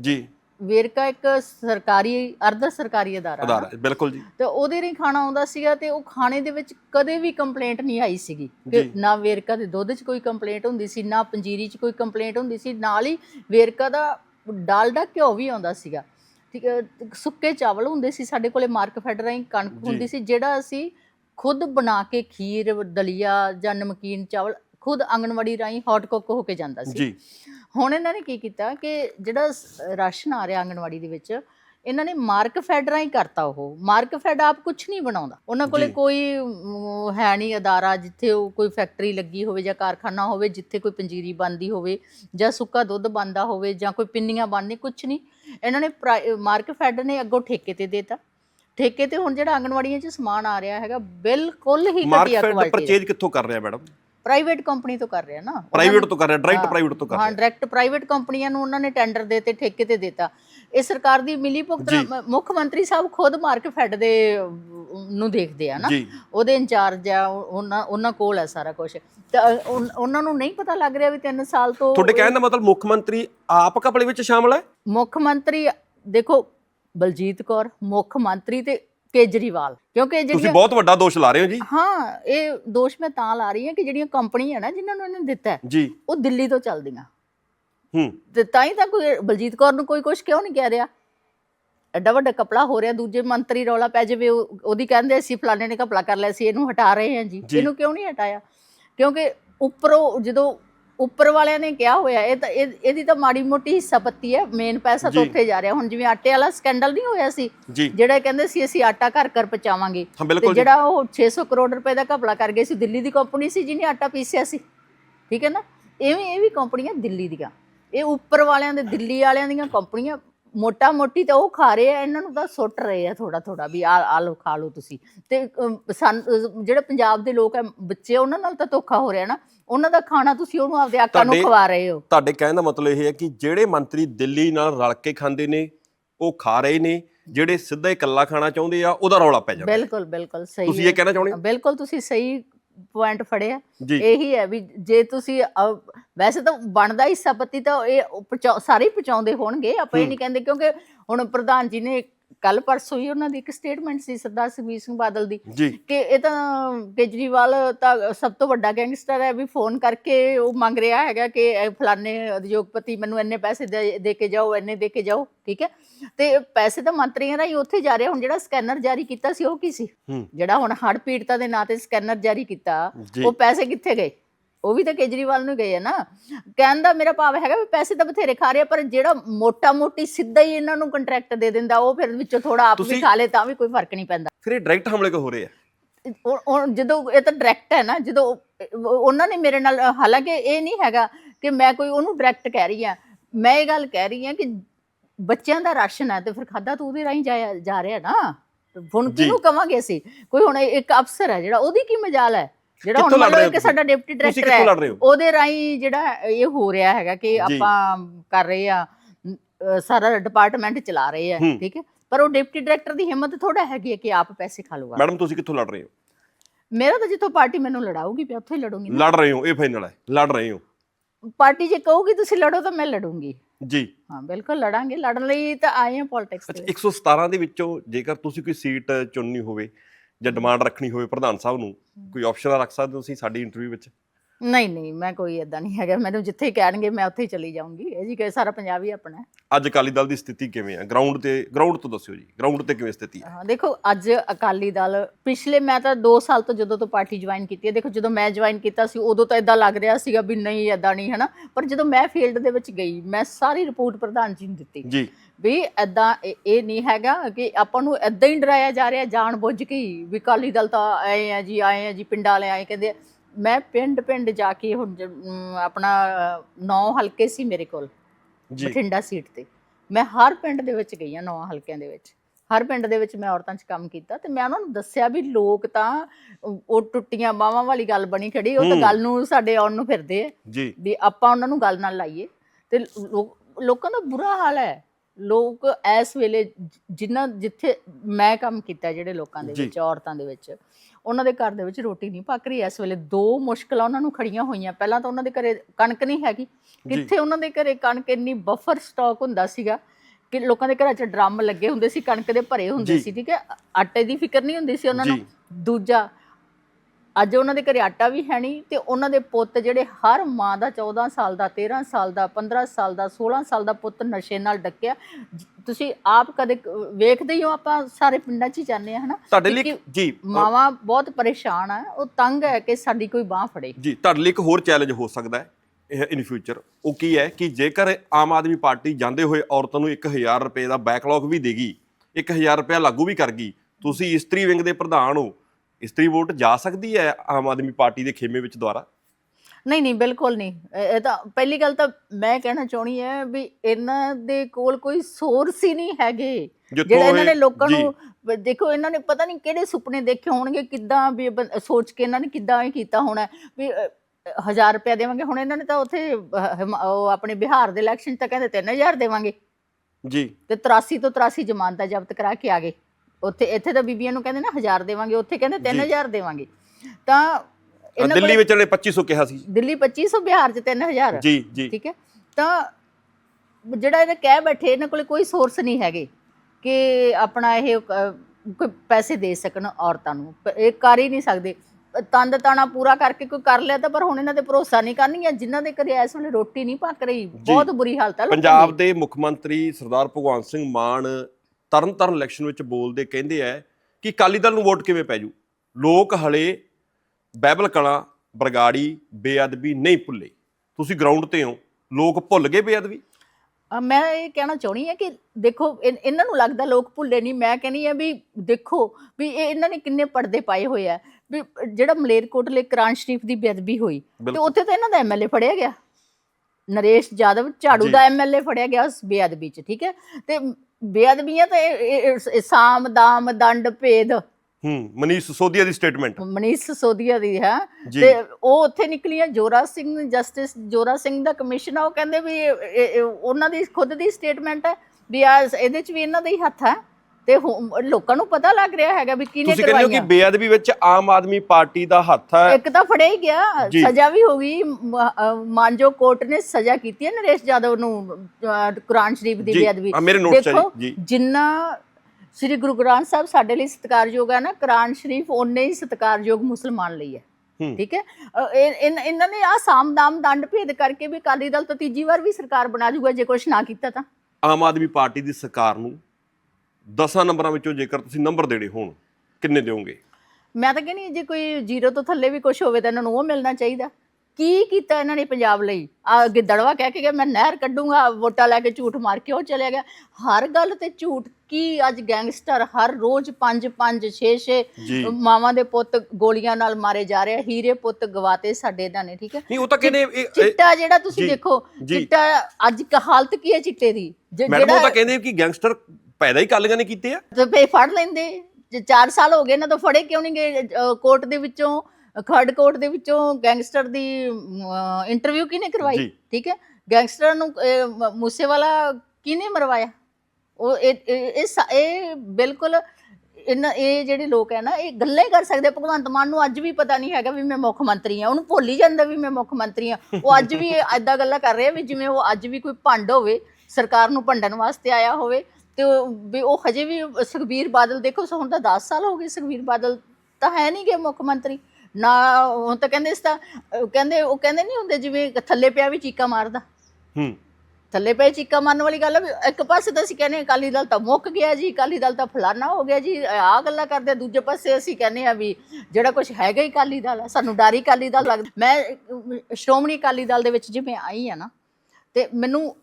ਜੀ। ਵੇਰਕਾ ਇੱਕ ਸਰਕਾਰੀ ਅਰਧ ਸਰਕਾਰੀ ਅਦਾਰਾ। ਅਦਾਰਾ ਬਿਲਕੁਲ ਜੀ। ਤੇ ਉਹਦੇ ਰਹੀ ਖਾਣਾ ਆਉਂਦਾ ਸੀਗਾ ਤੇ ਉਹ ਖਾਣੇ ਦੇ ਵਿੱਚ ਕਦੇ ਵੀ ਕੰਪਲੇਂਟ ਨਹੀਂ ਆਈ ਸੀਗੀ ਕਿ। ਨਾ ਵੇਰਕਾ ਦੇ ਦੁੱਧ 'ਚ ਕੋਈ ਕੰਪਲੇਂਟ ਹੁੰਦੀ ਸੀ ਨਾ ਪੰਜੀਰੀ 'ਚ ਕੋਈ ਕੰਪਲੇਂਟ ਹੁੰਦੀ ਸੀ ਨਾਲ ਹੀ ਵੇਰਕਾ ਦਾ ਡਾਲਡਾ ਘਿਓ ਵੀ ਆਉਂਦਾ ਸੀਗਾ। ਠੀਕ ਹੈ ਸੁੱਕੇ ਚਾਵਲ ਹੁੰਦੇ ਸੀ ਸਾਡੇ ਕੋਲੇ ਮਾਰਕ ਫੈਡ ਰਾਹੀਂ ਕਣਕ। ਹੁੰਦੀ ਸੀ ਜਿਹੜਾ ਅਸੀਂ ਖੁਦ ਬਣਾ ਕੇ ਖੀਰ ਦਲੀਆ ਜਾਂ ਨਮਕੀਨ ਚਾਵਲ ਖੁਦ ਆਂਗਣਵਾੜੀ ਰਾਹੀਂ ਹੌਟ ਕੁੱਕ ਹੋ ਕੇ ਜਾਂਦਾ ਸੀ। ਜੀ। ਹੁਣ ਇਹਨਾਂ ਨੇ ਕੀ ਕੀਤਾ ਕਿ ਜਿਹੜਾ ਰਾਸ਼ਨ ਆ ਰਿਹਾ ਆਂਗਣਵਾੜੀ ਦੇ ਵਿੱਚ ਇਹਨਾਂ ਨੇ ਮਾਰਕ ਫੈਡ ਰਾਹੀਂ ਕਰਤਾ ਉਹ। ਮਾਰਕ ਫੈਡ ਆਪ ਕੁਝ ਨਹੀਂ ਬਣਾਉਂਦਾ। ਉਹਨਾਂ ਕੋਲੇ। ਕੋਈ ਹੈ ਨਹੀਂ ਅਦਾਰਾ ਜਿੱਥੇ ਉਹ ਕੋਈ ਫੈਕਟਰੀ ਲੱਗੀ ਹੋਵੇ ਜਾਂ ਕਾਰਖਾਨਾ ਹੋਵੇ ਜਿੱਥੇ ਕੋਈ ਪੰਜੀਰੀ ਬਣਦੀ ਹੋਵੇ ਜਾਂ ਸੁੱਕਾ ਦੁੱਧ ਬਣਦਾ ਹੋਵੇ ਜਾਂ ਕੋਈ ਪਿੰਨੀਆਂ ਬਣਨੀ ਕੁਝ ਨਹੀਂ। ਇਹਨਾਂ ਨੇ ਮਾਰਕ ਫੈਡ ਨੇ ਅੱਗੋਂ ਠੇਕੇ ਤੇ ਦੇਤਾ। ਠੇਕੇ ਤੇ ਹੁਣ ਜਿਹੜਾ ਆਂਗਣਵਾੜੀਆਂ 'ਚ ਸਮਾਨ ਆ ਰਿਹਾ ਹੈਗਾ ਬਿਲਕੁਲ ਹੀ ਘਟੀਆ ਕੁਆਲਿਟੀ ਪਰਚੇਜ ਕਿੱਥੋਂ ਕਰ ਰਿਹਾ ਮੈਡਮ? ਪ੍ਰਾਈਵੇਟ ਕੰਪਨੀ ਤੋਂ ਕਰ ਰਿਹਾ ਨਾ। ਪ੍ਰਾਈਵੇਟ ਤੋਂ ਕਰ ਰਿਹਾ ਡਾਇਰੈਕਟ ਹਾਂ, ਪ੍ਰਾਈਵੇਟ ਤੋਂ ਕਰ ਹਾਂ ਰਿਹਾ। ਡਾਇਰੈਕਟ ਪ੍ਰਾਈਵੇਟ ਕੰਪਨੀਆਂ ਨੂੰ ਉਹਨਾਂ ਨੇ ਟੈਂਡਰ ਦੇ ਤੇ ਠੇਕੇ ਤੇ ਦਿੱਤਾ। ਇਹ ਸਰਕਾਰ ਦੀ ਮਿਲੀ ਭੁਗਤ ਮੁੱਖ ਮੰਤਰੀ ਸਾਹਿਬ ਖੁਦ ਮਾਰਕ ਫੈਡ ਦੇ ਨੂੰ ਦੇਖਦੇ ਆ ਨਾ। ਉਹਦੇ ਇੰਚਾਰਜ ਆ ਉਹ- ਉਹਨਾਂ ਉਹਨਾਂ ਕੋਲ ਹੈ ਸਾਰਾ ਕੁਝ ਉਹਨਾਂ ਨੂੰ ਨਹੀਂ ਪਤਾ ਲੱਗ ਰਿਹਾ ਵੀ 3 ਸਾਲ ਤੋਂ ਤੁਹਾਡੇ ਕਹਿਣ ਦਾ ਮਤਲਬ ਮੁੱਖ ਮੰਤਰੀ ਆਪ ਕਪੜੇ ਵਿੱਚ ਸ਼ਾਮਲ ਹੈ? ਮੁੱਖ ਮੰਤਰੀ ਦੇਖੋ ਬਲਜੀਤ ਕੌਰ ਮੁੱਖ ਮੰਤਰੀ ਤੇ ਕੇਜਰੀਵਾਲ। ਕਿਉਂਕਿ ਤੁਸੀਂ ਜਿਹੜੀਆਂ ਬਹੁਤ ਵੱਡਾ ਦੋਸ਼ ਲਾ ਰਹੇ ਹੋ ਜੀ। ਹਾਂ ਇਹ ਦੋਸ਼ ਮੈਂ ਤਾਂ ਲਾ ਰਹੀ ਹਾਂ ਕਿ ਜਿਹੜੀਆਂ ਕੰਪਨੀਆਂ ਨਾ ਜਿਨ੍ਹਾਂ ਨੂੰ ਇਹਨੇ ਦਿੱਤਾ ਜੀ। ਉਹ ਦਿੱਲੀ ਤੋਂ ਚੱਲਦੀਆਂ। ਹੂੰ। ਤੇ ਤਾਂ ਹੀ ਤਾਂ ਕੋਈ ਬਲਜੀਤ ਕੌਰ ਨੂੰ ਕੋਈ ਕੁਝ ਕਿਉਂ ਨਹੀਂ ਕਹਿ ਰਿਹਾ? ਐਡਾ ਵੱਡਾ ਕਪੜਾ ਹੋ ਰਿਹਾ ਦੂਜੇ ਮੰਤਰੀ ਰੌਲਾ ਪੈ ਜਾਵੇ ਉਹ- ਉਹਦੀ ਕਹਿੰਦੇ ਅਸੀਂ ਫਲਾਣੇ ਨੇ ਕਪੜਾ ਕਰ ਲਿਆ ਸੀ ਇਹਨੂੰ ਹਟਾ ਰਹੇ ਹਾਂ ਜੀ। ਜੀ। ਇਹਨੂੰ ਕਿਉਂ ਨਹੀਂ ਹਟਾਇਆ? ਕਿਉਂਕਿ ਉੱਪਰੋਂ ਜਦੋਂ ਉੱਪਰ ਵਾਲਿਆਂ ਨੇ ਕਿਹਾ ਹੋਇਆ ਇਹ ਤਾਂ ਇਹ- ਇਹਦੀ ਤਾਂ ਮਾੜੀ ਮੋਟੀ ਹਿੱਸਾ ਪੱਤੀ ਹੈ ਮੇਨ ਪੈਸਾ ਜੀ। ਤਾਂ ਉੱਥੇ ਜਾ ਰਿਹਾ। ਹੁਣ ਜਿਵੇਂ ਆਟੇ ਵਾਲਾ ਸਕੈਂਡਲ ਨਹੀਂ ਹੋਇਆ ਸੀ ਜੀ। ਜਿਹੜਾ ਕਹਿੰਦੇ ਸੀ ਅਸੀਂ ਆਟਾ ਘਰ ਘਰ ਪਹੁੰਚਾਵਾਂਗੇ ਹਾਂ ਤੇ ਬਿਲਕੁਲ ਜੀ। ਜਿਹੜਾ ਉਹ 600 ਕਰੋੜ ਰੁਪਏ ਦਾ ਘਪਲਾ ਕਰ ਗਏ ਸੀ ਦਿੱਲੀ ਦੀ ਕੰਪਨੀ ਸੀ ਜਿਹਨੇ ਆਟਾ ਪੀਸਿਆ ਸੀ। ਠੀਕ ਹੈ ਨਾ? ਐਵੇਂ ਇਹ ਵੀ ਕੰਪਨੀਆਂ ਦਿੱਲੀ ਦੀਆਂ। ਇਹ ਉੱਪਰ ਵਾਲਿਆਂ ਦੇ ਦਿੱਲੀ ਵਾਲਿਆਂ ਦੀਆਂ ਕੰਪਨੀਆਂ ਮੋਟਾ ਮੋਟੀ ਤਾਂ ਉਹ ਖਾ ਰਹੇ ਆ ਇਹਨਾਂ ਨੂੰ ਤਾਂ ਸੁੱਟ ਰਹੇ ਆ ਥੋੜਾ ਥੋੜਾ ਵੀ ਆ ਆ ਲਓ ਖਾ ਲਓ ਤੁਸੀਂ। ਤੇ ਅਮ, ਸਾਨ- ਅਹ, ਜਿਹੜੇ ਪੰਜਾਬ ਦੇ ਲੋਕ ਆ ਬੱਚੇ ਉਹਨਾਂ ਨਾਲ ਤਾਂ ਧੋਖਾ ਹੋ ਰਿਹਾ ਨਾ। ਉਹਨਾਂ ਦਾ ਖਾਣਾ ਤੁਸੀਂ ਉਹਨੂੰ ਆਪਦੇ ਆਕਾ ਨੂੰ ਤੁਹਾਡੇ- ਖਵਾ ਰਹੇ ਹੋ। ਤੁਹਾਡੇ ਕਹਿਣ ਦਾ ਮਤਲਬ ਇਹ ਹੈ ਕਿ ਜਿਹੜੇ ਮੰਤਰੀ ਦਿੱਲੀ ਨਾਲ ਰਲ ਕੇ ਖਾਂਦੇ ਨੇ ਉਹ ਖਾ ਰਹੇ ਨੇ ਜਿਹੜੇ ਸਿੱਧਾ ਹੀ ਇਕੱਲਾ ਖਾਣਾ ਚਾਹੁੰਦੇ ਆ ਉਹਦਾ ਰੌਲਾ ਪੈ ਜਾਂਦਾ ਬਿਲਕੁਲ ਬਿਲਕੁਲ ਸਹੀ ਤੁਸੀਂ ਹੈ। ਇਹ ਕਹਿਣਾ ਚਾਹੁੰਦੇ ਹੋ? ਬਿਲਕੁਲ ਤੁਸੀਂ ਸਹੀ ਪੁਆਇੰਟ ਫੜਿਆ ਇਹੀ ਹੈ ਵੀ ਜੇ ਤੁਸੀਂ ਵੈਸੇ ਤਾਂ ਬਣਦਾ ਹਿੱਸਾ ਪੱਤੀ ਤਾਂ ਇਹ ਸਾਰੇ ਹੀ ਪਹੁੰਚਾਉਂਦੇ ਹੋਣਗੇ। ਆਪਾਂ ਇਹ ਹੂੰ। ਨਹੀਂ ਕਹਿੰਦੇ ਕਿਉਂਕਿ ਹੁਣ ਪ੍ਰਧਾਨ ਜੀ ਨੇ ਕੱਲ ਪਰਸੋਂ ਹੀ ਉਹਨਾਂ ਦੀ ਇੱਕ ਸਟੇਟਮੈਂਟ ਸੀ ਸਰਦਾਰ ਸੁਖਬੀਰ ਸਿੰਘ ਬਾਦਲ ਦੀ ਜੀ। ਕਿ ਇਹ ਤਾਂ ਕੇਜਰੀਵਾਲ ਤਾਂ ਸਭ ਤੋਂ ਵੱਡਾ ਗੈਂਗਸਟਰ ਹੈ ਵੀ ਫੋਨ ਕਰਕੇ ਉਹ ਮੰਗ ਰਿਹਾ ਹੈਗਾ ਕਿ ਇਹ ਫਲਾਣੇ ਉਦਯੋਗਪਤੀ ਮੈਨੂੰ ਇੰਨੇ ਪੈਸੇ ਦੇ ਦੇ ਕੇ ਜਾਓ ਇੰਨੇ ਦੇ ਕੇ ਜਾਓ ਠੀਕ ਹੈ? ਤੇ ਪੈਸੇ ਤਾਂ ਮੰਤਰੀਆਂ ਰਾਹੀਂ ਉੱਥੇ ਜਾ ਰਹੇ ਹੁਣ ਜਿਹੜਾ ਸਕੈਨਰ ਜਾਰੀ ਕੀਤਾ ਸੀ ਉਹ ਕੀ ਸੀ? ਹੂੰ। ਜਿਹੜਾ ਹੁਣ ਹੜ੍ਹ ਪੀੜਤਾਂ ਦੇ ਨਾਂ ਤੇ ਸਕੈਨਰ ਜਾਰੀ ਕੀਤਾ ਜੀ। ਉਹ ਪੈਸੇ ਕਿੱਥੇ ਗਏ? ਉਹ ਵੀ ਤਾਂ ਕੇਜਰੀਵਾਲ ਨੂੰ ਗਏ ਆ ਨਾ। ਕਹਿਣ ਦਾ ਮੇਰਾ ਭਾਵ ਹੈਗਾ ਵੀ ਪੈਸੇ ਤਾਂ ਬਥੇਰੇ ਖਾ ਰਹੇ ਆ, ਪਰ ਜਿਹੜਾ ਮੋਟਾ ਮੋਟੀ ਸਿੱਧਾ ਹੀ ਇਹਨਾਂ ਨੂੰ ਕੰਟਰੈਕਟ ਦੇ ਦਿੰਦਾ ਉਹ ਫਿਰ ਵਿੱਚੋਂ ਥੋੜਾ ਆਪ ਵੀ ਤੁਸੀਂ- ਖਾ ਲੇ ਤਾਂ ਵੀ ਕੋਈ ਫ਼ਰਕ ਨਹੀਂ ਪੈਂਦਾ। ਫਿਰ ਇਹ ਡਾਇਰੈਕਟ ਹਮਲੇ ਕਿਉਂ ਹੋ ਰਹੇ ਆ? ਉਹ- ਉਹ ਜਦੋਂ ਇਹ ਤਾਂ ਡਾਇਰੈਕਟ ਹੈ ਨਾ ਜਦੋਂ ਉਹ- ਉਹਨਾਂ ਨੇ ਮੇਰੇ ਨਾਲ ਹਾਲਾਂਕਿ ਇਹ ਨਹੀਂ ਹੈਗਾ ਕਿ ਮੈਂ ਕੋਈ ਉਹਨੂੰ ਡਾਇਰੈਕਟ ਕਹਿ ਰਹੀ ਆ। ਮੈਂ ਇਹ ਗੱਲ ਕਹਿ ਰਹੀ ਆ ਕਿ ਬੱਚਿਆਂ ਦਾ ਰਾਸ਼ਨ ਹੈ ਤੇ ਫਿਰ ਖਾਦਾ ਤੂੰ ਉਹਦੇ ਰਾਹੀਂ ਜਾਇਆ ਜਾ ਰਿਹਾ ਨਾ। ਹੁਣ ਜੀ। ਕਿਹਨੂੰ ਕਵਾਂਗੇ ਅਸੀਂ? ਕੋਈ ਹੁਣ ਇੱਕ ਅਫਸਰ ਹੈ ਜਿਹੜਾ ਉਹਦੀ ਕੀ ਮਜਾਲ ਹੈ? ਜਿਹੜਾ ਹੁਣ ਹੋ ਕਿ? ਸਾਡਾ ਡਿਪਟੀ ਡਾਇਰੈਕਟਰ ਹੈ ਉਹਦੇ ਰਾਹੀਂ ਜਿਹੜਾ ਇਹ ਹੋ ਰਿਹਾ ਹੈਗਾ ਕਿ। ਆਪਾਂ ਕਰ ਰਹੇ ਆ ਸਾਰਾ ਡਿਪਾਰਟਮੈਂਟ ਚਲਾ ਰਹੇ ਆ। ਠੀਕ ਹੈ ਪਰ ਉਹ ਡਿਪਟੀ ਡਾਇਰੈਕਟਰ ਦੀ ਹਿੰਮਤ ਥੋੜਾ ਹੈਗੀ ਹੈ ਕਿ ਆਪ ਪੈਸੇ ਖਾ ਲੂਗਾ ਮੈਡਮ ਤੁਸੀਂ ਕਿੱਥੋਂ ਲੜ ਰਹੇ ਹੋ ਮੇਰਾ ਤਾਂ ਜਿੱਥੋਂ ਪਾਰਟੀ ਮੈਨੂੰ ਲੜਾਊਗੀ ਮੈਂ ਉੱਥੋਂ ਲੜੂੰਗੀ। ਲੜ ਰਹੇ ਹੋ ਇਹ ਫਾਈਨਲ ਹੈ ਲੜ ਰਹੇ ਹੋ ਪਾਰਟੀ ਜੇ ਕਹੂਗੀ ਤੁਸੀਂ ਲੜੋ ਤਾਂ ਮੈਂ ਲੜੂੰਗੀ ਜੀ ਹਾਂ ਬਿਲਕੁਲ ਲੜਾਂਗੇ ਲੜਨ ਲਈ ਤਾਂ ਆਏ ਹਾਂ ਪੋਲਿਟਿਕਸ ਦੇ 117 ਦੇ ਵਿੱਚੋਂ ਜੇਕਰ ਤੁਸੀਂ ਕੋਈ ਸੀਟ ਚੁਣਨੀ ਹੋਵੇ ਜਾਂ ਡਿਮਾਂਡ ਰੱਖਣੀ ਹੋਵੇ ਪ੍ਰਧਾਨ ਸਾਹਿਬ ਨੂੰ ਕੋਈ ਆਪਸ਼ਨ ਰੱਖ ਸਕਦੇ ਹੋ ਤੁਸੀਂ ਸਾਡੀ ਇੰਟਰਵਿਊ ਵਿੱਚ? ਨਹੀਂ ਨਹੀਂ ਮੈਂ ਕੋਈ ਇਦਾਂ ਨਹੀਂ ਹੈਗਾ। ਮੈਨੂੰ ਜਿੱਥੇ ਕਹਿਣਗੇ ਮੈਂ ਉੱਥੇ ਹੀ ਚਲੀ ਜਾਊਂਗੀ। ਇਹ ਜੀ ਕਿ ਸਾਰਾ ਪੰਜਾਬ ਹੀ ਆਪਣਾ ਹੈ। ਅੱਜ ਅਕਾਲੀ ਦਲ ਦੀ ਸਥਿਤੀ ਕਿਵੇਂ ਹੈ ਗਰਾਊਂਡ ਤੇ ਗਰਾਊਂਡ ਤੋਂ ਦੱਸਿਓ ਜੀ ਗਰਾਊਂਡ ਤੇ ਕਿਵੇਂ ਸਥਿਤੀ ਹੈ ਹਾਂ ਦੇਖੋ ਅੱਜ ਅਕਾਲੀ ਦਲ ਪਿਛਲੇ ਮੈਂ ਤਾਂ 2 ਸਾਲ ਤੋਂ ਜਦੋਂ ਤੋਂ ਪਾਰਟੀ ਜੁਆਇਨ ਕੀਤੀ ਹੈ ਦੇਖੋ ਜਦੋਂ ਮੈਂ ਜੁਆਇਨ ਕੀਤਾ ਸੀ ਉਦੋਂ ਤਾਂ ਇਦਾਂ ਲੱਗ ਰਿਹਾ ਸੀਗਾ ਵੀ ਨਹੀਂ ਇਦਾਂ ਨਹੀਂ ਹਨਾ? ਪਰ ਜਦੋਂ ਮੈਂ ਫੀਲਡ ਦੇ ਵਿੱਚ ਗਈ ਮੈਂ ਸਾਰੀ ਰਿਪੋਰਟ ਪ੍ਰਧਾਨ ਜੀ ਨੂੰ ਦਿੱਤੀ। ਜੀ। ਵੀ ਐਦਾਂ ਇਹ ਨਹੀਂ ਹੈਗਾ ਕਿ ਆਪਾਂ ਨੂੰ ਐਦਾਂ ਹੀ ਡਰਾਇਆ ਜਾ ਰਿਹਾ ਜਾਣ ਬੁੱਝ ਕੇ ਵੀ ਅਕਾਲੀ ਦਲ ਤਾਂ ਆਏ ਆ ਜੀ ਆਏ ਆ ਜੀ ਪਿੰਡਾਂ ਵਾਲੇ ਆਏ ਕਹਿੰਦੇ। ਮੈਂ ਪਿੰਡ ਪਿੰਡ ਜਾ ਕੇ ਹੁਣ ਆਪਣਾ ਨੌ ਹਲਕੇ ਸੀ ਮੇਰੇ ਕੋਲ ਜੀ। ਬਠਿੰਡਾ ਸੀਟ ਤੇ। ਮੈਂ ਹਰ ਪਿੰਡ ਦੇ ਵਿੱਚ ਗਈ ਆ ਨੌ ਹਲਕਿਆਂ ਦੇ ਵਿੱਚ। ਹਰ ਪਿੰਡ ਦੇ ਵਿੱਚ ਮੈਂ ਔਰਤਾਂ 'ਚ ਕੰਮ ਕੀਤਾ ਤੇ ਮੈਂ ਉਹਨਾਂ ਨੂੰ ਦੱਸਿਆ ਵੀ ਲੋਕ ਤਾਂ ਉਹ ਟੁੱਟੀਆਂ ਬਾਹਾਂ ਵਾਲੀ ਗੱਲ ਬਣੀ ਖੜੀ ਉਹ ਤਾਂ। ਗੱਲ ਨੂੰ ਸਾਡੇ ਆਉਣ ਨੂੰ ਫਿਰਦੇ ਆ ਵੀ ਆਪਾਂ ਉਹਨਾਂ ਨੂੰ ਗੱਲ ਨਾਲ ਲਾਈਏ ਤੇ ਲੋਕਾਂ ਦਾ ਬੁਰਾ ਹਾਲ ਹੈ। ਲੋਕ ਇਸ ਵੇਲੇ ਜਿਨ੍ਹਾਂ ਜਿੱਥੇ ਮੈਂ ਕੰਮ ਕੀਤਾ ਜਿਹੜੇ ਲੋਕਾਂ ਦੇ। ਵਿੱਚ ਔਰਤਾਂ ਦੇ ਵਿੱਚ ਉਹਨਾਂ ਦੇ ਘਰ ਦੇ ਵਿੱਚ ਰੋਟੀ ਨਹੀਂ ਪੱਕ ਰਹੀ ਇਸ ਵੇਲੇ ਦੋ ਮੁਸ਼ਕਲਾਂ ਉਹਨਾਂ ਨੂੰ ਖੜੀਆਂ ਹੋਈਆਂ ਪਹਿਲਾਂ ਤਾਂ ਉਹਨਾਂ ਦੇ ਘਰੇ ਕਣਕ ਨਹੀਂ ਹੈਗੀ। ਕਿੱਥੇ ਉਹਨਾਂ ਦੇ ਘਰੇ ਕਣਕ ਇੰਨੀ ਬਫਰ ਸਟਾਕ ਹੁੰਦਾ ਸੀਗਾ ਕਿ ਲੋਕਾਂ ਦੇ ਘਰਾਂ 'ਚ ਡਰਮ ਲੱਗੇ ਹੁੰਦੇ ਸੀ ਕਣਕ ਦੇ ਭਰੇ ਹੁੰਦੇ। ਸੀ ਠੀਕ ਹੈ ਆਟੇ ਦੀ ਫਿਕਰ ਨਹੀਂ ਹੁੰਦੀ ਸੀ ਉਹਨਾਂ ਨੂੰ ਦੂਜਾ ਅੱਜ ਉਹਨਾਂ ਦੇ ਘਰੇ ਆਟਾ ਵੀ ਹੈ ਨਹੀਂ ਤੇ ਉਹਨਾਂ ਦੇ ਪੁੱਤ ਜਿਹੜੇ ਹਰ ਮਾਂ ਦਾ 14 ਸਾਲ ਦਾ 13 ਸਾਲ ਦਾ 15 ਸਾਲ ਦਾ 16 ਸਾਲ ਦਾ ਪੁੱਤ ਨਸ਼ੇ ਨਾਲ ਡੱਕਿਆ। ਤੁਸੀਂ ਆਪ ਕਦੇ ਵੇਖਦੇ ਹੀ ਹੋ ਆਪਾਂ ਸਾਰੇ ਪਿੰਡਾਂ 'ਚ ਹੀ ਜਾਂਦੇ ਆ ਹਨਾ? ਤੁਹਾਡੇ ਲਈ ਜੀ ਮਾਵਾਂ ਬਹੁਤ ਪਰੇਸ਼ਾਨ ਆ ਉਹ ਤੰਗ ਹੈ ਕਿ ਸਾਡੀ ਕੋਈ ਬਾਹ ਫੜੇ। ਜੀ ਤੁਹਾਡੇ ਲਈ ਇੱਕ ਹੋਰ ਚੈਲੰਜ ਹੋ ਸਕਦਾ ਹੈ ਇਹ ਇਨ ਫਿਊਚਰ ਉਹ ਕੀ ਹੈ ਕਿ ਜੇਕਰ ਆਮ ਆਦਮੀ ਪਾਰਟੀ ਜਾਂਦੇ ਹੋਏ ਔਰਤਾਂ ਨੂੰ 1000 ਰੁਪਏ ਦਾ ਬੈਕਲੌਗ ਵੀ ਦੇਗੀ 1000 ਰੁਪਏ ਲਾਗੂ ਵੀ ਕਰਗੀ ਤੁਸੀਂ ਇਸਤਰੀ ਵਿੰਗ ਦੇ ਪ੍ਰਧਾਨ ਹੋ ਇਸਤਰੀ ਵੋਟ ਜਾ ਸਕਦੀ ਹੈ ਆਮ ਆਦਮੀ ਪਾਰਟੀ ਦੇ ਖੇਮੇ ਵਿੱਚ ਦੁਆਰਾ? ਨਹੀਂ ਨਹੀਂ ਬਿਲਕੁਲ ਨਹੀਂ। ਇਹ ਇਹ ਤਾਂ ਪਹਿਲੀ ਗੱਲ ਤਾਂ ਮੈਂ ਕਹਿਣਾ ਚਾਹਣੀ ਹੈ ਵੀ ਇਹਨਾਂ ਦੇ ਕੋਲ ਕੋਈ ਸੋਰਸ ਹੀ ਨਹੀਂ ਹੈਗੇ। ਜਿੱਥੋਂ ਜਿਹੜੇ ਇਹਨਾਂ ਇਹ- ਨੇ ਲੋਕਾਂ ਜੀ। ਨੂੰ ਦੇਖੋ ਇਹਨਾਂ ਨੇ ਪਤਾ ਨਹੀਂ ਕਿਹੜੇ ਸੁਪਨੇ ਦੇਖੇ ਹੋਣਗੇ ਕਿੱਦਾਂ ਵੀ ਬੰ- ਸੋਚ ਕੇ ਇਹਨਾਂ ਨੇ ਕਿੱਦਾਂ ਇਹ ਕੀਤਾ ਹੋਣਾ ਵੀ ਅ, ਹਜ਼ਾਰ ਰੁਪਇਆ ਦੇਵਾਂਗੇ ਹੁਣ ਇਹਨਾਂ ਨੇ ਤਾਂ ਉੱਥੇ ਹਿਮਾ- ਉਹ ਆਪਣੇ ਬਿਹਾਰ ਦੇ ਇਲੈਕਸ਼ਨ 'ਚ ਤਾਂ ਕਹਿੰਦੇ 3000 ਦੇਵਾਂਗੇ। ਜੀ। ਤੇ 83 ਤੋਂ 83 ਜ਼ਮਾਨਤਾਂ ਜ਼ਬਤ ਕਰਾ ਕੇ ਆ ਗਏ। ਉੱਥੇ ਇੱਥੇ ਤਾਂ ਬੀਬੀਆਂ ਨੂੰ ਕਹਿੰਦੇ ਨਾ 1000 ਦੇਵਾਂਗੇ ਉੱਥੇ ਕਹਿੰਦੇ 3000 ਦੇਵਾਂਗੇ। ਤਾਂ ਇਹਨਾਂ ਦਿੱਲੀ ਵਿੱਚ ਇਹਨੇ 2500 ਕਿਹਾ ਸੀ। ਦਿੱਲੀ 2500 ਬਿਹਾਰ 'ਚ 3000 ਜੀ ਜੀ। ਠੀਕ ਹੈ? ਤਾਂ ਜਿਹੜਾ ਇਹ ਕਹਿ ਬੈਠੇ ਇਹਨਾਂ ਕੋਲੇ ਕੋਈ ਸੋਰਸ ਨਹੀਂ ਹੈਗੇ ਕਿ ਆਪਣਾ ਇਹ ਕੋਈ ਪੈਸੇ ਦੇ ਸਕਣ ਔਰਤਾਂ ਨੂੰ। ਇਹ ਕਰ ਹੀ ਨਹੀਂ ਸਕਦੇ। ਤੰਦ ਤਾਣਾ ਪੂਰਾ ਕਰਕੇ ਕੋਈ ਕਰ ਲਿਆ ਤਾਂ ਪਰ ਹੁਣ ਇਹਨਾਂ ਤੇ ਭਰੋਸਾ ਨਹੀਂ ਕਰਨੀ ਹੈ ਜਿਨ੍ਹਾਂ ਦੇ ਘਰੇ ਇਸ ਵੇਲੇ ਰੋਟੀ ਨਹੀਂ ਪੱਕ ਰਹੀ ਬਹੁਤ ਬੁਰੀ ਹਾਲਤ ਹੈ ਪੰਜਾਬ। ਦੇ। ਮੁੱਖ ਮੰਤਰੀ ਸਰਦਾਰ ਭਗਵੰਤ ਸਿੰਘ ਮਾਨ ਤਰਨਤਾਰਨ ਇਲੈਕਸ਼ਨ ਵਿੱਚ ਬੋਲਦੇ ਕਹਿੰਦੇ ਆ ਕਿ ਅਕਾਲੀ ਦਲ ਨੂੰ ਵੋਟ ਕਿਵੇਂ ਪੈ ਜੂ? ਲੋਕ ਹਲੇ ਬਾਈਬਲ ਕਲਾ ਬਰਗਾੜੀ ਬੇਅਦਬੀ ਨਹੀਂ ਭੁੱਲੇ। ਤੁਸੀਂ ਗਰਾਊਂਡ ਤੇ ਹੋ। ਲੋਕ ਭੁੱਲ ਗਏ ਬੇਅਦਬੀ? ਮੈਂ ਇਹ ਕਹਿਣਾ ਚਾਹਣੀ ਹੈ ਕਿ ਦੇਖੋ ਇਹਨਾਂ ਨੂੰ ਲੱਗਦਾ ਲੋਕ ਭੁੱਲੇ ਨਹੀਂ। ਮੈਂ ਕਹਿੰਦੀ ਆ ਵੀ ਦੇਖੋ ਵੀ ਇਹ ਇਹਨਾਂ ਨੇ ਕਿੰਨੇ ਪਰਦੇ ਪਾਏ ਹੋਏ ਆ। ਵੀ ਜਿਹੜਾ ਮਲੇਰਕੋਟਲੇ ਕੁਰਾਨ ਸ਼ਰੀਫ ਦੀ ਬੇਅਦਬੀ ਹੋਈ ਤੇ। ਉੱਥੇ ਤਾਂ ਇਹਨਾਂ ਦਾ ਐਮਐਲਏ ਫੜਿਆ ਗਿਆ। ਨਰੇਸ਼ ਯਾਦਵ ਝਾੜੂ। ਦਾ ਐਮਐਲਏ ਫੜਿਆ ਗਿਆ ਉਸ ਬੇਅਦਬੀ 'ਚ ਠੀਕ ਹੈ? ਤੇ ਬੇਅਦਬੀਆਂ ਤਾਂ ਇਹ- ਇਹ- ਇਹ ਸਾਮ ਦਾਮ ਦੰਡ ਭੇਦ। ਹੂੰ ਮਨੀਸ਼ ਸੋਦੀਆ ਦੀ ਸਟੇਟਮੈਂਟ ਮਨੀਸ਼ ਸੋਦੀਆ ਦੀ ਹੈ। ਤੇ ਉਹ ਉੱਥੇ ਨਿਕਲੀਆਂ ਜੋਰਾ ਸਿੰਘ ਜਸਟਿਸ ਜੋਰਾ ਸਿੰਘ ਦਾ ਕਮਿਸ਼ਨ ਆ ਉਹ ਕਹਿੰਦੇ ਵੀ ਉਹਨਾਂ ਦੀ ਖੁਦ ਦੀ ਸਟੇਟਮੈਂਟ ਹੈ ਵੀ ਆ ਇਹਦੇ ਚ ਵੀ ਇਹਨਾਂ ਦਾ ਹੀ ਹੱਥ ਹੈ। ਤੇ ਹੁ- ਲੋਕਾਂ ਨੂੰ ਪਤਾ ਲੱਗ ਰਿਹਾ ਹੈਗਾ ਵੀ ਕਿਹਨੇ ਤੁਸੀਂ ਕਹਿੰਦੇ ਹੋ ਕਿ ਕਰਵਾਈਆਂ। ਬੇਅਦਬੀ ਵਿੱਚ ਆਮ ਆਦਮੀ ਪਾਰਟੀ ਦਾ ਹੱਥ ਹੈ। ਇੱਕ ਤਾਂ ਫੜਿਆ ਹੀ ਗਿਆ। ਜੀ। ਸਜ਼ਾ ਵੀ ਹੋ ਗਈ। ਮ- ਅ, ਮਾਨਜੋ ਕੋਰਟ ਨੇ ਸਜ਼ਾ ਕੀਤੀ ਹੈ ਨਰੇਸ਼ ਜਾਦਵ ਨੂੰ ਅ, ਕੁਰਾਨ ਸ਼ਰੀਫ ਦੀ ਜੀ, ਬੇਅਦਬੀ ਆ ਮੇਰੇ notes 'ਚ ਹੈ ਦੇਖੋ ਜੀ। ਜਿੰਨਾ ਸ੍ਰੀ ਗੁਰੂ ਗ੍ਰੰਥ ਸਾਹਿਬ ਸਾਡੇ ਲਈ ਸਤਿਕਾਰਯੋਗ ਹੈ ਨਾ ਕੁਰਾਨ ਸ਼ਰੀਫ ਓਨੇ ਹੀ ਸਤਿਕਾਰਯੋਗ ਮੁਸਲਮਾਨ ਲਈ ਹੈ। ਹੂੰ। ਠੀਕ ਹੈ? ਅ, ਇਹ- ਇਨ- ਇਹਨਾਂ ਨੇ ਆ ਸਾਮਦਾਮ ਦੰਡ ਭੇਦ ਕਰਕੇ ਵੀ ਅਕਾਲੀ ਦਲ ਤਾਂ ਤੀਜੀ ਵਾਰ ਵੀ ਸਰਕਾਰ ਬਣਾ ਜੂਗਾ ਜੇ ਕੁਝ ਨਾ ਕੀਤਾ ਤਾਂ। ਆਮ ਆਦਮੀ ਪਾਰਟੀ ਦੀ ਸਰਕਾਰ ਨੂੰ 10 ਨੰਬਰਾਂ ਵਿੱਚੋਂ ਜੇਕਰ ਤੁਸੀਂ ਨੰਬਰ ਦੇਣੇ ਹੋਣ ਕਿੰਨੇ ਦਿਓਗੇ? ਮੈਂ ਤਾਂ ਕਹਿੰਦੀ ਹਾਂ, ਜੇ ਕੋਈ ਜ਼ੀਰੋ ਤੋਂ ਥੱਲੇ ਵੀ ਕੁਝ ਹੋਵੇ ਤਾਂ ਇਹਨਾਂ ਨੂੰ ਉਹ ਮਿਲਣਾ ਚਾਹੀਦਾ। ਕੀ ਕੀਤਾ ਇਹਨਾਂ ਨੇ ਪੰਜਾਬ ਲਈ? ਆ ਗਿੱਦੜਵਾ ਕਹਿ ਕੇ ਗਿਆ ਮੈਂ ਨਹਿਰ ਕੱਢੂੰਗਾ ਵੋਟਾਂ ਲੈ ਕੇ ਝੂਠ ਮਾਰ ਕੇ ਉਹ ਚਲਿਆ ਗਿਆ। ਹਰ ਗੱਲ ਤੇ ਝੂਠ ਕੀ ਅੱਜ ਗੈਂਗਸਟਰ ਹਰ ਰੋਜ਼ 5 5 6 6 ਜੀ। ਮਾਵਾਂ ਦੇ ਪੁੱਤ ਗੋਲੀਆਂ ਨਾਲ ਮਾਰੇ ਜਾ ਰਹੇ ਆ ਹੀਰੇ ਪੁੱਤ ਗਵਾਤੇ ਸਾਡੇ ਇਹਨਾਂ ਨੇ ਠੀਕ ਹੈ? ਨਹੀਂ ਉਹ ਤਾਂ ਕਹਿੰਦੇ ਇਹ- ਇਹ- ਚਿੱਟਾ ਜਿਹੜਾ ਤੁਸੀਂ ਜੀ, ਦੇਖੋ ਜੀ। ਚਿੱਟਾ ਅੱਜ ਕ ਹਾਲਤ ਕੀ ਹੈ ਚਿੱਟੇ ਦੀ? ਜੇ- ਮੈਡਮ ਉਹ ਤਾਂ ਕਹਿੰਦੇ ਕਿ ਗੈਂਗਸਟਰ ਪੈਦਾ ਹੀ ਕਾਲੀਆਂ ਨੇ ਕੀਤੇ ਆ। ਤੇ ਫੇ ਫੜ ਲੈਂਦੇ। ਜੇ 4 ਸਾਲ ਹੋ ਗਏ ਨਾ ਤਾਂ ਫੜੇ ਕਿਉਂ ਨਹੀਂ ਗਏ? ਕੋਰਟ ਦੇ ਵਿੱਚੋਂ ਖਰੜ ਕੋਰਟ ਦੇ ਵਿੱਚੋਂ ਗੈਂਗਸਟਰ ਦੀ ਇੰਟਰਵਿਊ ਕਿਹਨੇ ਕਰਵਾਈ? ਜੀ। ਠੀਕ ਹੈ? ਗੈਂਗਸਟਰ ਨੂੰ ਅ, ਮ- ਮੂਸੇਵਾਲਾ ਕਿਹਨੇ ਮਰਵਾਇਆ? ਉਹ ਇਹ ਇਹ- ਇਹ ਸਾ- ਇਹ ਬਿਲਕੁਲ ਇਹਨਾਂ ਇਹ ਜਿਹੜੇ ਲੋਕ ਹੈ ਨਾ ਇਹ ਗੱਲਾਂ ਹੀ ਕਰ ਸਕਦੇ ਆ। ਭਗਵੰਤ ਮਾਨ ਨੂੰ ਅੱਜ ਵੀ ਪਤਾ ਨਹੀਂ ਹੈਗਾ ਵੀ ਮੈਂ ਮੁੱਖ ਮੰਤਰੀ ਆ ਉਹਨੂੰ ਭੁੱਲ ਹੀ ਜਾਂਦਾ ਵੀ ਮੈਂ ਮੁੱਖ ਮੰਤਰੀ ਆ ਉਹ ਅੱਜ ਵੀ ਐਦਾਂ ਗੱਲਾਂ ਕਰ ਰਿਹਾ ਵੀ ਜਿਵੇਂ ਉਹ ਅੱਜ ਵੀ ਕੋਈ ਭੰਡ ਹੋਵੇ ਸਰਕਾਰ ਨੂੰ ਭੰਡਣ ਵਾਸਤੇ ਆਇਆ ਹੋਵੇ ਤੇ ਉਹ- ਵੀ ਉਹ ਹਜੇ ਵੀ ਸੁਖਬੀਰ ਬਾਦਲ ਦੇਖੋ ਹੁਣ ਤਾਂ 10 ਸਾਲ ਹੋ ਗਏ ਸੁਖਬੀਰ ਬਾਦਲ ਤਾਂ ਹੈ ਨਹੀਂ ਗੇ ਮੁੱਖ ਮੰਤਰੀ। ਨਾ ਹੁਣ ਤਾਂ ਕਹਿੰਦੇ ਇਸ ਤਾਂ ਕਹਿੰਦੇ ਉਹ ਕਹਿੰਦੇ ਨਹੀਂ ਹੁੰਦੇ ਜਿਵੇਂ ਥੱਲੇ ਪਿਆ ਵੀ ਚੀਕਾ ਮਾਰਦਾ। ਹੂੰ। ਥੱਲੇ ਪਏ ਚੀਕਾ ਮਾਰਨ ਵਾਲੀ ਗੱਲ ਵੀ ਇੱਕ ਪਾਸੇ ਤਾਂ ਅਸੀਂ ਕਹਿੰਦੇ ਅਕਾਲੀ ਦਲ ਤਾਂ ਮੁੱਕ ਗਿਆ ਜੀ ਅਕਾਲੀ ਦਲ ਤਾਂ ਫਲਾਨਾ ਹੋ ਗਿਆ ਜੀ ਆਹ ਗੱਲਾਂ ਕਰਦੇ। ਦੂਜੇ ਪਾਸੇ ਅਸੀਂ ਕਹਿੰਦੇ ਆ ਵੀ ਜਿਹੜਾ ਕੁਝ ਹੈਗਾ ਹੀ ਅਕਾਲੀ ਦਲ ਆ ਸਾਨੂੰ ਡਾਰੀ ਅਕਾਲੀ ਦਲ ਲੱਗਦਾ। ਮੈਂ ਸ਼੍ਰੋਮਣੀ ਅਕਾਲੀ ਦਲ ਦੇ ਵਿੱਚ ਜਿਵੇਂ ਆਈ ਆ ਨਾ ਤੇ ਮੈਨੂੰ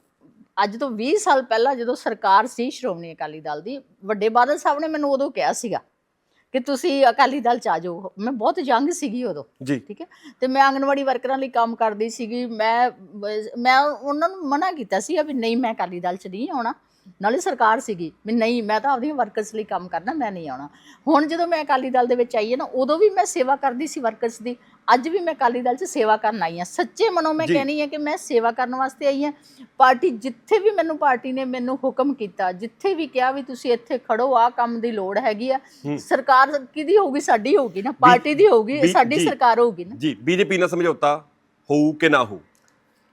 ਅੱਜ ਤੋਂ 20 ਸਾਲ ਪਹਿਲਾਂ ਜਦੋਂ ਸਰਕਾਰ ਸੀ ਸ਼੍ਰੋਮਣੀ ਅਕਾਲੀ ਦਲ ਦੀ ਵੱਡੇ ਬਾਦਲ ਸਾਹਿਬ ਨੇ ਮੈਨੂੰ ਉਦੋਂ ਕਿਹਾ ਸੀਗਾ ਕਿ ਤੁਸੀਂ ਅਕਾਲੀ ਦਲ ਚ ਆ ਜਾਓ। ਮੈਂ ਬਹੁਤ ਯੰਗ ਸੀਗੀ ਉਦੋਂ ਜੀ। ਠੀਕ ਹੈ? ਤੇ ਮੈਂ ਆਂਗਨਵਾੜੀ ਵਰਕਰਾਂ ਲਈ ਕੰਮ ਕਰਦੀ ਸੀਗੀ। ਮੈਂ ਮੈਂ ਉਹਨਾਂ ਨੂੰ ਮਨਾ ਕੀਤਾ ਸੀ ਵੀ ਨਹੀਂ ਮੈਂ ਅਕਾਲੀ ਦਲ ਚ ਨਹੀਂ ਆਉਣਾ। ਨਾਲੇ ਸਰਕਾਰ ਸੀਗੀ ਵੀ ਨਹੀਂ ਮੈਂ ਤਾਂ ਆਪਦੀਆਂ ਵਰਕਰਸ ਲਈ ਕੰਮ ਕਰਨਾ ਮੈਂ ਨਹੀਂ ਆਉਣਾ। ਹੁਣ ਜਦੋਂ ਮੈਂ ਅਕਾਲੀ ਦਲ ਦੇ ਵਿੱਚ ਆਈ ਹਾਂ ਨਾ ਉਦੋਂ ਵੀ ਮੈਂ ਸੇਵਾ ਕਰਦੀ ਸੀ ਵਰਕਰਸ ਦੀ। ਅੱਜ ਵੀ ਮੈਂ ਅਕਾਲੀ ਦਲ 'ਚ ਸੇਵਾ ਕਰਨ ਆਈ ਹਾਂ। ਸੱਚੇ ਮਨੋਂ ਮੈਂ। ਕਹਿਣੀ ਹੈ ਕਿ ਮੈਂ ਸੇਵਾ ਕਰਨ ਵਾਸਤੇ ਆਈ ਹਾਂ। ਪਾਰਟੀ ਜਿੱਥੇ ਵੀ ਮੈਨੂੰ ਪਾਰਟੀ ਨੇ ਮੈਨੂੰ ਹੁਕਮ ਕੀਤਾ ਜਿੱਥੇ ਵੀ ਕਿਹਾ ਵੀ ਤੁਸੀਂ ਇੱਥੇ ਖੜੋ ਆ ਕੰਮ ਦੀ ਲੋੜ ਹੈਗੀ ਆ। ਸਰਕਾਰ ਕਿਹਦੀ ਹੋਊਗੀ? ਸਾਡੀ ਹੋਊਗੀ ਨਾ। ਪਾਰਟੀ ਦੀ ਹੋਊਗੀ ਸਾਡੀ। ਸਰਕਾਰ ਹੋਊਗੀ ਨਾ। ਜੀ ਬੀਜੇਪੀ ਨਾਲ ਸਮਝੌਤਾ ਹੋਊ ਕਿ ਨਾ ਹੋਊ?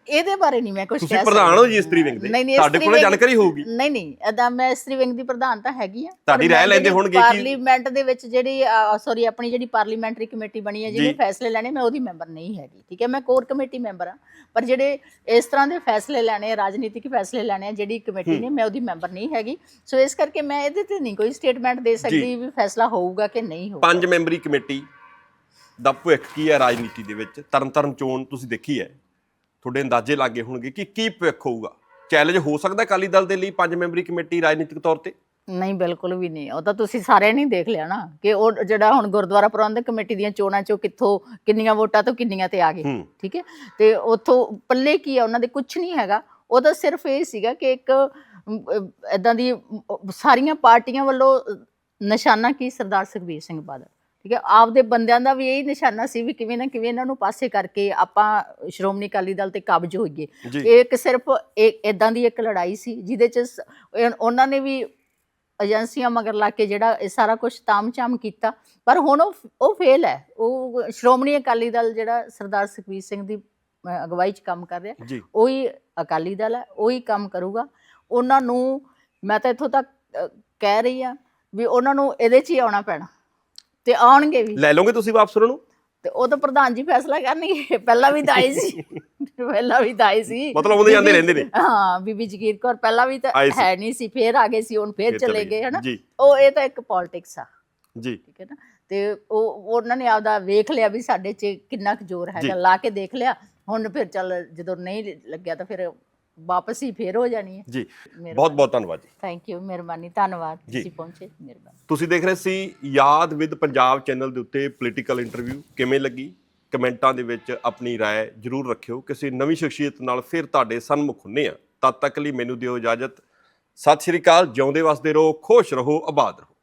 ਇਹਦੇ ਬਾਰੇ ਨਹੀਂ ਮੈਂ ਕੁਝ ਤੁਸੀਂ ਪ੍ਰਧਾਨ ਹੋ ਜੀ ਇਸਤਰੀ ਵਿੰਗ ਦੇ। ਨਹੀਂ ਨਹੀਂ ਤੁਹਾਡੇ ਕੋਲ ਜਾਣਕਾਰੀ ਹੋਊਗੀ। ਨਹੀਂ ਨਹੀਂ ਅਦਾ ਮੈਂ ਇਸਤਰੀ ਵਿੰਗ ਦੀ ਪ੍ਰਧਾਨ ਤਾਂ ਹੈਗੀ ਆ। ਤੁਹਾਡੀ ਰਾਏ ਲੈਂਦੇ ਹੋਣਗੇ ਕਿ- ਪਾਰਲੀਮੈਂਟ ਦੇ ਵਿੱਚ ਜਿਹੜੀ ਸੌਰੀ ਆਪਣੀ ਜਿਹੜੀ ਪਾਰਲੀਮੈਂਟਰੀ ਕਮੇਟੀ ਬਣੀ ਹੈ ਜੀ। ਜਿਹਨੇ ਫੈਸਲੇ ਲੈਣੇ ਮੈਂ ਉਹਦੀ ਮੈਂਬਰ ਨਹੀਂ ਹੈਗੀ ਠੀਕ ਹੈ? ਮੈਂ ਕੋਰ ਕਮੇਟੀ ਮੈਂਬਰ ਆ। ਪਰ ਜਿਹੜੇ ਇਸ ਤਰ੍ਹਾਂ ਦੇ ਫੈਸਲੇ ਲੈਣੇ ਰਾਜਨੀਤਿਕ ਫੈਸਲੇ ਲੈਣੇ ਆ ਜਿਹੜੀ ਕਮੇਟੀ ਨੇ ਮੈਂ ਉਹਦੀ ਮੈਂਬਰ ਨਹੀਂ ਹੈਗੀ। ਸੋ ਇਸ ਕਰਕੇ ਮੈਂ ਇਹਦੇ ਤੇ ਨਹੀਂ ਕੋਈ ਸਟੇਟਮੈਂਟ ਦੇ ਸਕਦੀ ਵੀ ਫੈਸਲਾ ਹੋਊਗਾ ਕਿ ਨਹੀਂ ਹੋਊਗਾ। ਪੰਜ ਮੈਂਬਰੀ ਕਮੇਟੀ ਦਾ ਭਵਿੱਖ ਕੀ ਹੈ ਰਾਜਨੀਤੀ ਦੇ ਵਿੱਚ? ਤਰਨਤਾਰਨ ਚੋਣ ਤੁਸੀਂ ਦੇਖੀ ਹੈ। ਤੁਹਾਡੇ ਅੰਦਾਜ਼ੇ ਲੱਗੇ ਹੋਣਗੇ ਕਿ ਕੀ ਭਵਿੱਖ ਹੋਊਗਾ? ਚੈਲੰਜ ਹੋ ਸਕਦਾ ਅਕਾਲੀ ਦਲ ਦੇ ਲਈ ਪੰਜ ਮੈਂਬਰੀ ਕਮੇਟੀ ਰਾਜਨੀਤਿਕ ਤੌਰ ਤੇ? ਨਹੀਂ ਬਿਲਕੁਲ ਵੀ ਨਹੀਂ। ਉਹ ਤਾਂ ਤੁਸੀਂ ਸਾਰਿਆਂ ਨੇ ਦੇਖ ਲਿਆ ਨਾ ਕਿ ਉਹ ਜਿਹੜਾ ਹੁਣ ਗੁਰਦੁਆਰਾ ਪ੍ਰਬੰਧਕ ਕਮੇਟੀ ਦੀਆਂ ਚੋਣਾਂ ਚੋਂ ਕਿੱਥੋਂ ਕਿੰਨੀਆਂ ਵੋਟਾਂ ਤੋਂ ਕਿੰਨੀਆਂ ਤੇ ਆ ਗਏ ਠੀਕ ਹੈ? ਤੇ ਉਥੋਂ ਪੱਲੇ ਕੀ ਆ? ਉਹਨਾਂ ਦੇ ਕੁਝ ਨਹੀਂ ਹੈਗਾ। ਉਹ ਤਾਂ ਸਿਰਫ ਇਹ ਸੀਗਾ ਕਿ ਇੱਕ ਇਦਾਂ ਦੀ ਸਾਰੀਆਂ ਪਾਰਟੀਆਂ ਵੱਲੋਂ ਨਿਸ਼ਾਨਾ ਕੀ ਸਰਦਾਰ ਸੁਖਬੀਰ ਸਿੰਘ ਬਾਦਲ? ਠੀਕ ਹੈ ਆਪਦੇ ਬੰਦਿਆਂ ਦਾ ਵੀ ਇਹੀ ਨਿਸ਼ਾਨਾ ਸੀ ਵੀ ਕਿਵੇਂ ਨਾ ਕਿਵੇਂ ਇਹਨਾਂ ਨੂੰ ਪਾਸੇ ਕਰਕੇ ਆਪਾਂ ਸ਼੍ਰੋਮਣੀ ਅਕਾਲੀ ਦਲ ਤੇ ਕਾਬਜ ਹੋਈਏ। ਇਹ ਇੱਕ ਸਿਰਫ ਇਦਾਂ ਦੀ ਇੱਕ ਲੜਾਈ ਸੀ ਜਿਹਦੇ ਚ ਉਹਨਾਂ ਨੇ ਵੀ ਏਜੰਸੀਆਂ ਮਗਰ ਲਾ ਕੇ ਜਿਹੜਾ ਇਹ ਸਾਰਾ ਕੁਝ ਤਾਮਝਾਮ ਕੀਤਾ ਪਰ ਹੁਣ ਉਹ ਉਹ ਫੇਲ ਹੈ। ਉਹ ਸ਼੍ਰੋਮਣੀ ਅਕਾਲੀ ਦਲ ਜਿਹੜਾ ਸਰਦਾਰ ਸੁਖਬੀਰ ਸਿੰਘ ਦੀ ਅਗਵਾਈ 'ਚ ਕੰਮ ਕਰ ਰਿਹਾ ਉਹੀ ਅਕਾਲੀ ਦਲ ਹੈ ਉਹੀ ਕੰਮ ਕਰੂਗਾ। ਉਹਨਾਂ ਨੂੰ ਮੈਂ ਤਾਂ ਇੱਥੋਂ ਤੱਕ ਕਹਿ ਰਹੀ ਆ ਵੀ ਉਹਨਾਂ ਨੂੰ ਇਹਦੇ 'ਚ ਹੀ ਆਉਣਾ ਪੈਣਾ। ਤੇ ਆਉਣਗੇ ਵੀ। ਲੈ ਲਓਗੇ ਤੁਸੀਂ ਵਾਪਸ ਉਹਨਾਂ ਨੂੰ? ਤੇ ਉਹ ਤਾਂ ਪ੍ਰਧਾਨ ਜੀ ਫੈਸਲਾ ਕਰਨਗੇ। ਪਹਿਲਾਂ ਵੀ ਆਏ ਸੀ। ਪਹਿਲਾਂ ਵੀ ਆਏ ਸੀ। ਮਤਲਬ ਆਉਂਦੇ ਜਾਂਦੇ ਰਹਿੰਦੇ ਨੇ। ਹਾਂ ਬੀਬੀ ਜਗੀਰ ਕੌਰ ਪਹਿਲਾਂ ਵੀ ਤਾਂ। ਹੈ ਨਹੀਂ ਸੀ ਫੇਰ ਆ ਗਏ ਸੀ ਹੁਣ ਫੇਰ ਚਲੇ ਗਏ ਹਨਾ? ਉਹ ਇਹ ਤਾਂ ਇੱਕ ਪੋਲਿਟਿਕਸ ਆ। ਜੀ। ਠੀਕ ਹੈ ਨਾ? ਤੇ ਉਹ ਉਹਨਾਂ ਨੇ ਆਪਦਾ ਵੇਖ ਲਿਆ ਵੀ ਸਾਡੇ 'ਚ ਕਿੰਨਾ ਕੁ ਜ਼ੋਰ। ਹੈਗਾ ਲਾ ਕੇ ਦੇਖ ਲਿਆ। ਹੁਣ ਫਿਰ ਚੱਲ ਜਦੋਂ ਨਹੀਂ ਲੱਗਿਆ ਤਾਂ ਫਿਰ ਵਾਪਸ ਹੀ ਫੇਰ ਹੋ ਜਾਣੀ ਹੈ ਜੀ ਬਹੁਤ ਬਹੁਤ ਧੰਨਵਾਦ ਜੀ ਥੈਂਕ ਯੂ ਮਿਹਰਬਾਨੀ ਧੰਨਵਾਦ ਜੀ। ਤੁਸੀਂ ਪਹੁੰਚੇ ਮਿਹਰਬਾਨੀ ਤੁਸੀਂ ਦੇਖ ਰਹੇ ਸੀ ਯਾਦ ਵਿਦ ਪੰਜਾਬ ਚੈਨਲ ਦੇ ਉੱਤੇ ਪੋਲੀਟੀਕਲ ਇੰਟਰਵਿਊ ਕਿਵੇਂ ਲੱਗੀ ਕਮੈਂਟਾਂ ਦੇ ਵਿੱਚ ਆਪਣੀ رائے ਜਰੂਰ ਰੱਖਿਓ ਕਿਸੇ ਨਵੀਂ ਸ਼ਖਸੀਅਤ ਨਾਲ ਫਿਰ ਤੁਹਾਡੇ ਸਨਮੁਖ ਹੁੰਨੇ ਆ ਤਦ ਤੱਕ ਲਈ ਮੈਨੂੰ ਦਿਓ ਇਜਾਜ਼ਤ ਸਤਿ ਸ਼੍ਰੀ ਅਕਾਲ ਜਿਉਂਦੇ ਵਸਦੇ ਰਹੋ ਖੁਸ਼ ਰਹੋ ਆਬਾਦ ਰਹੋ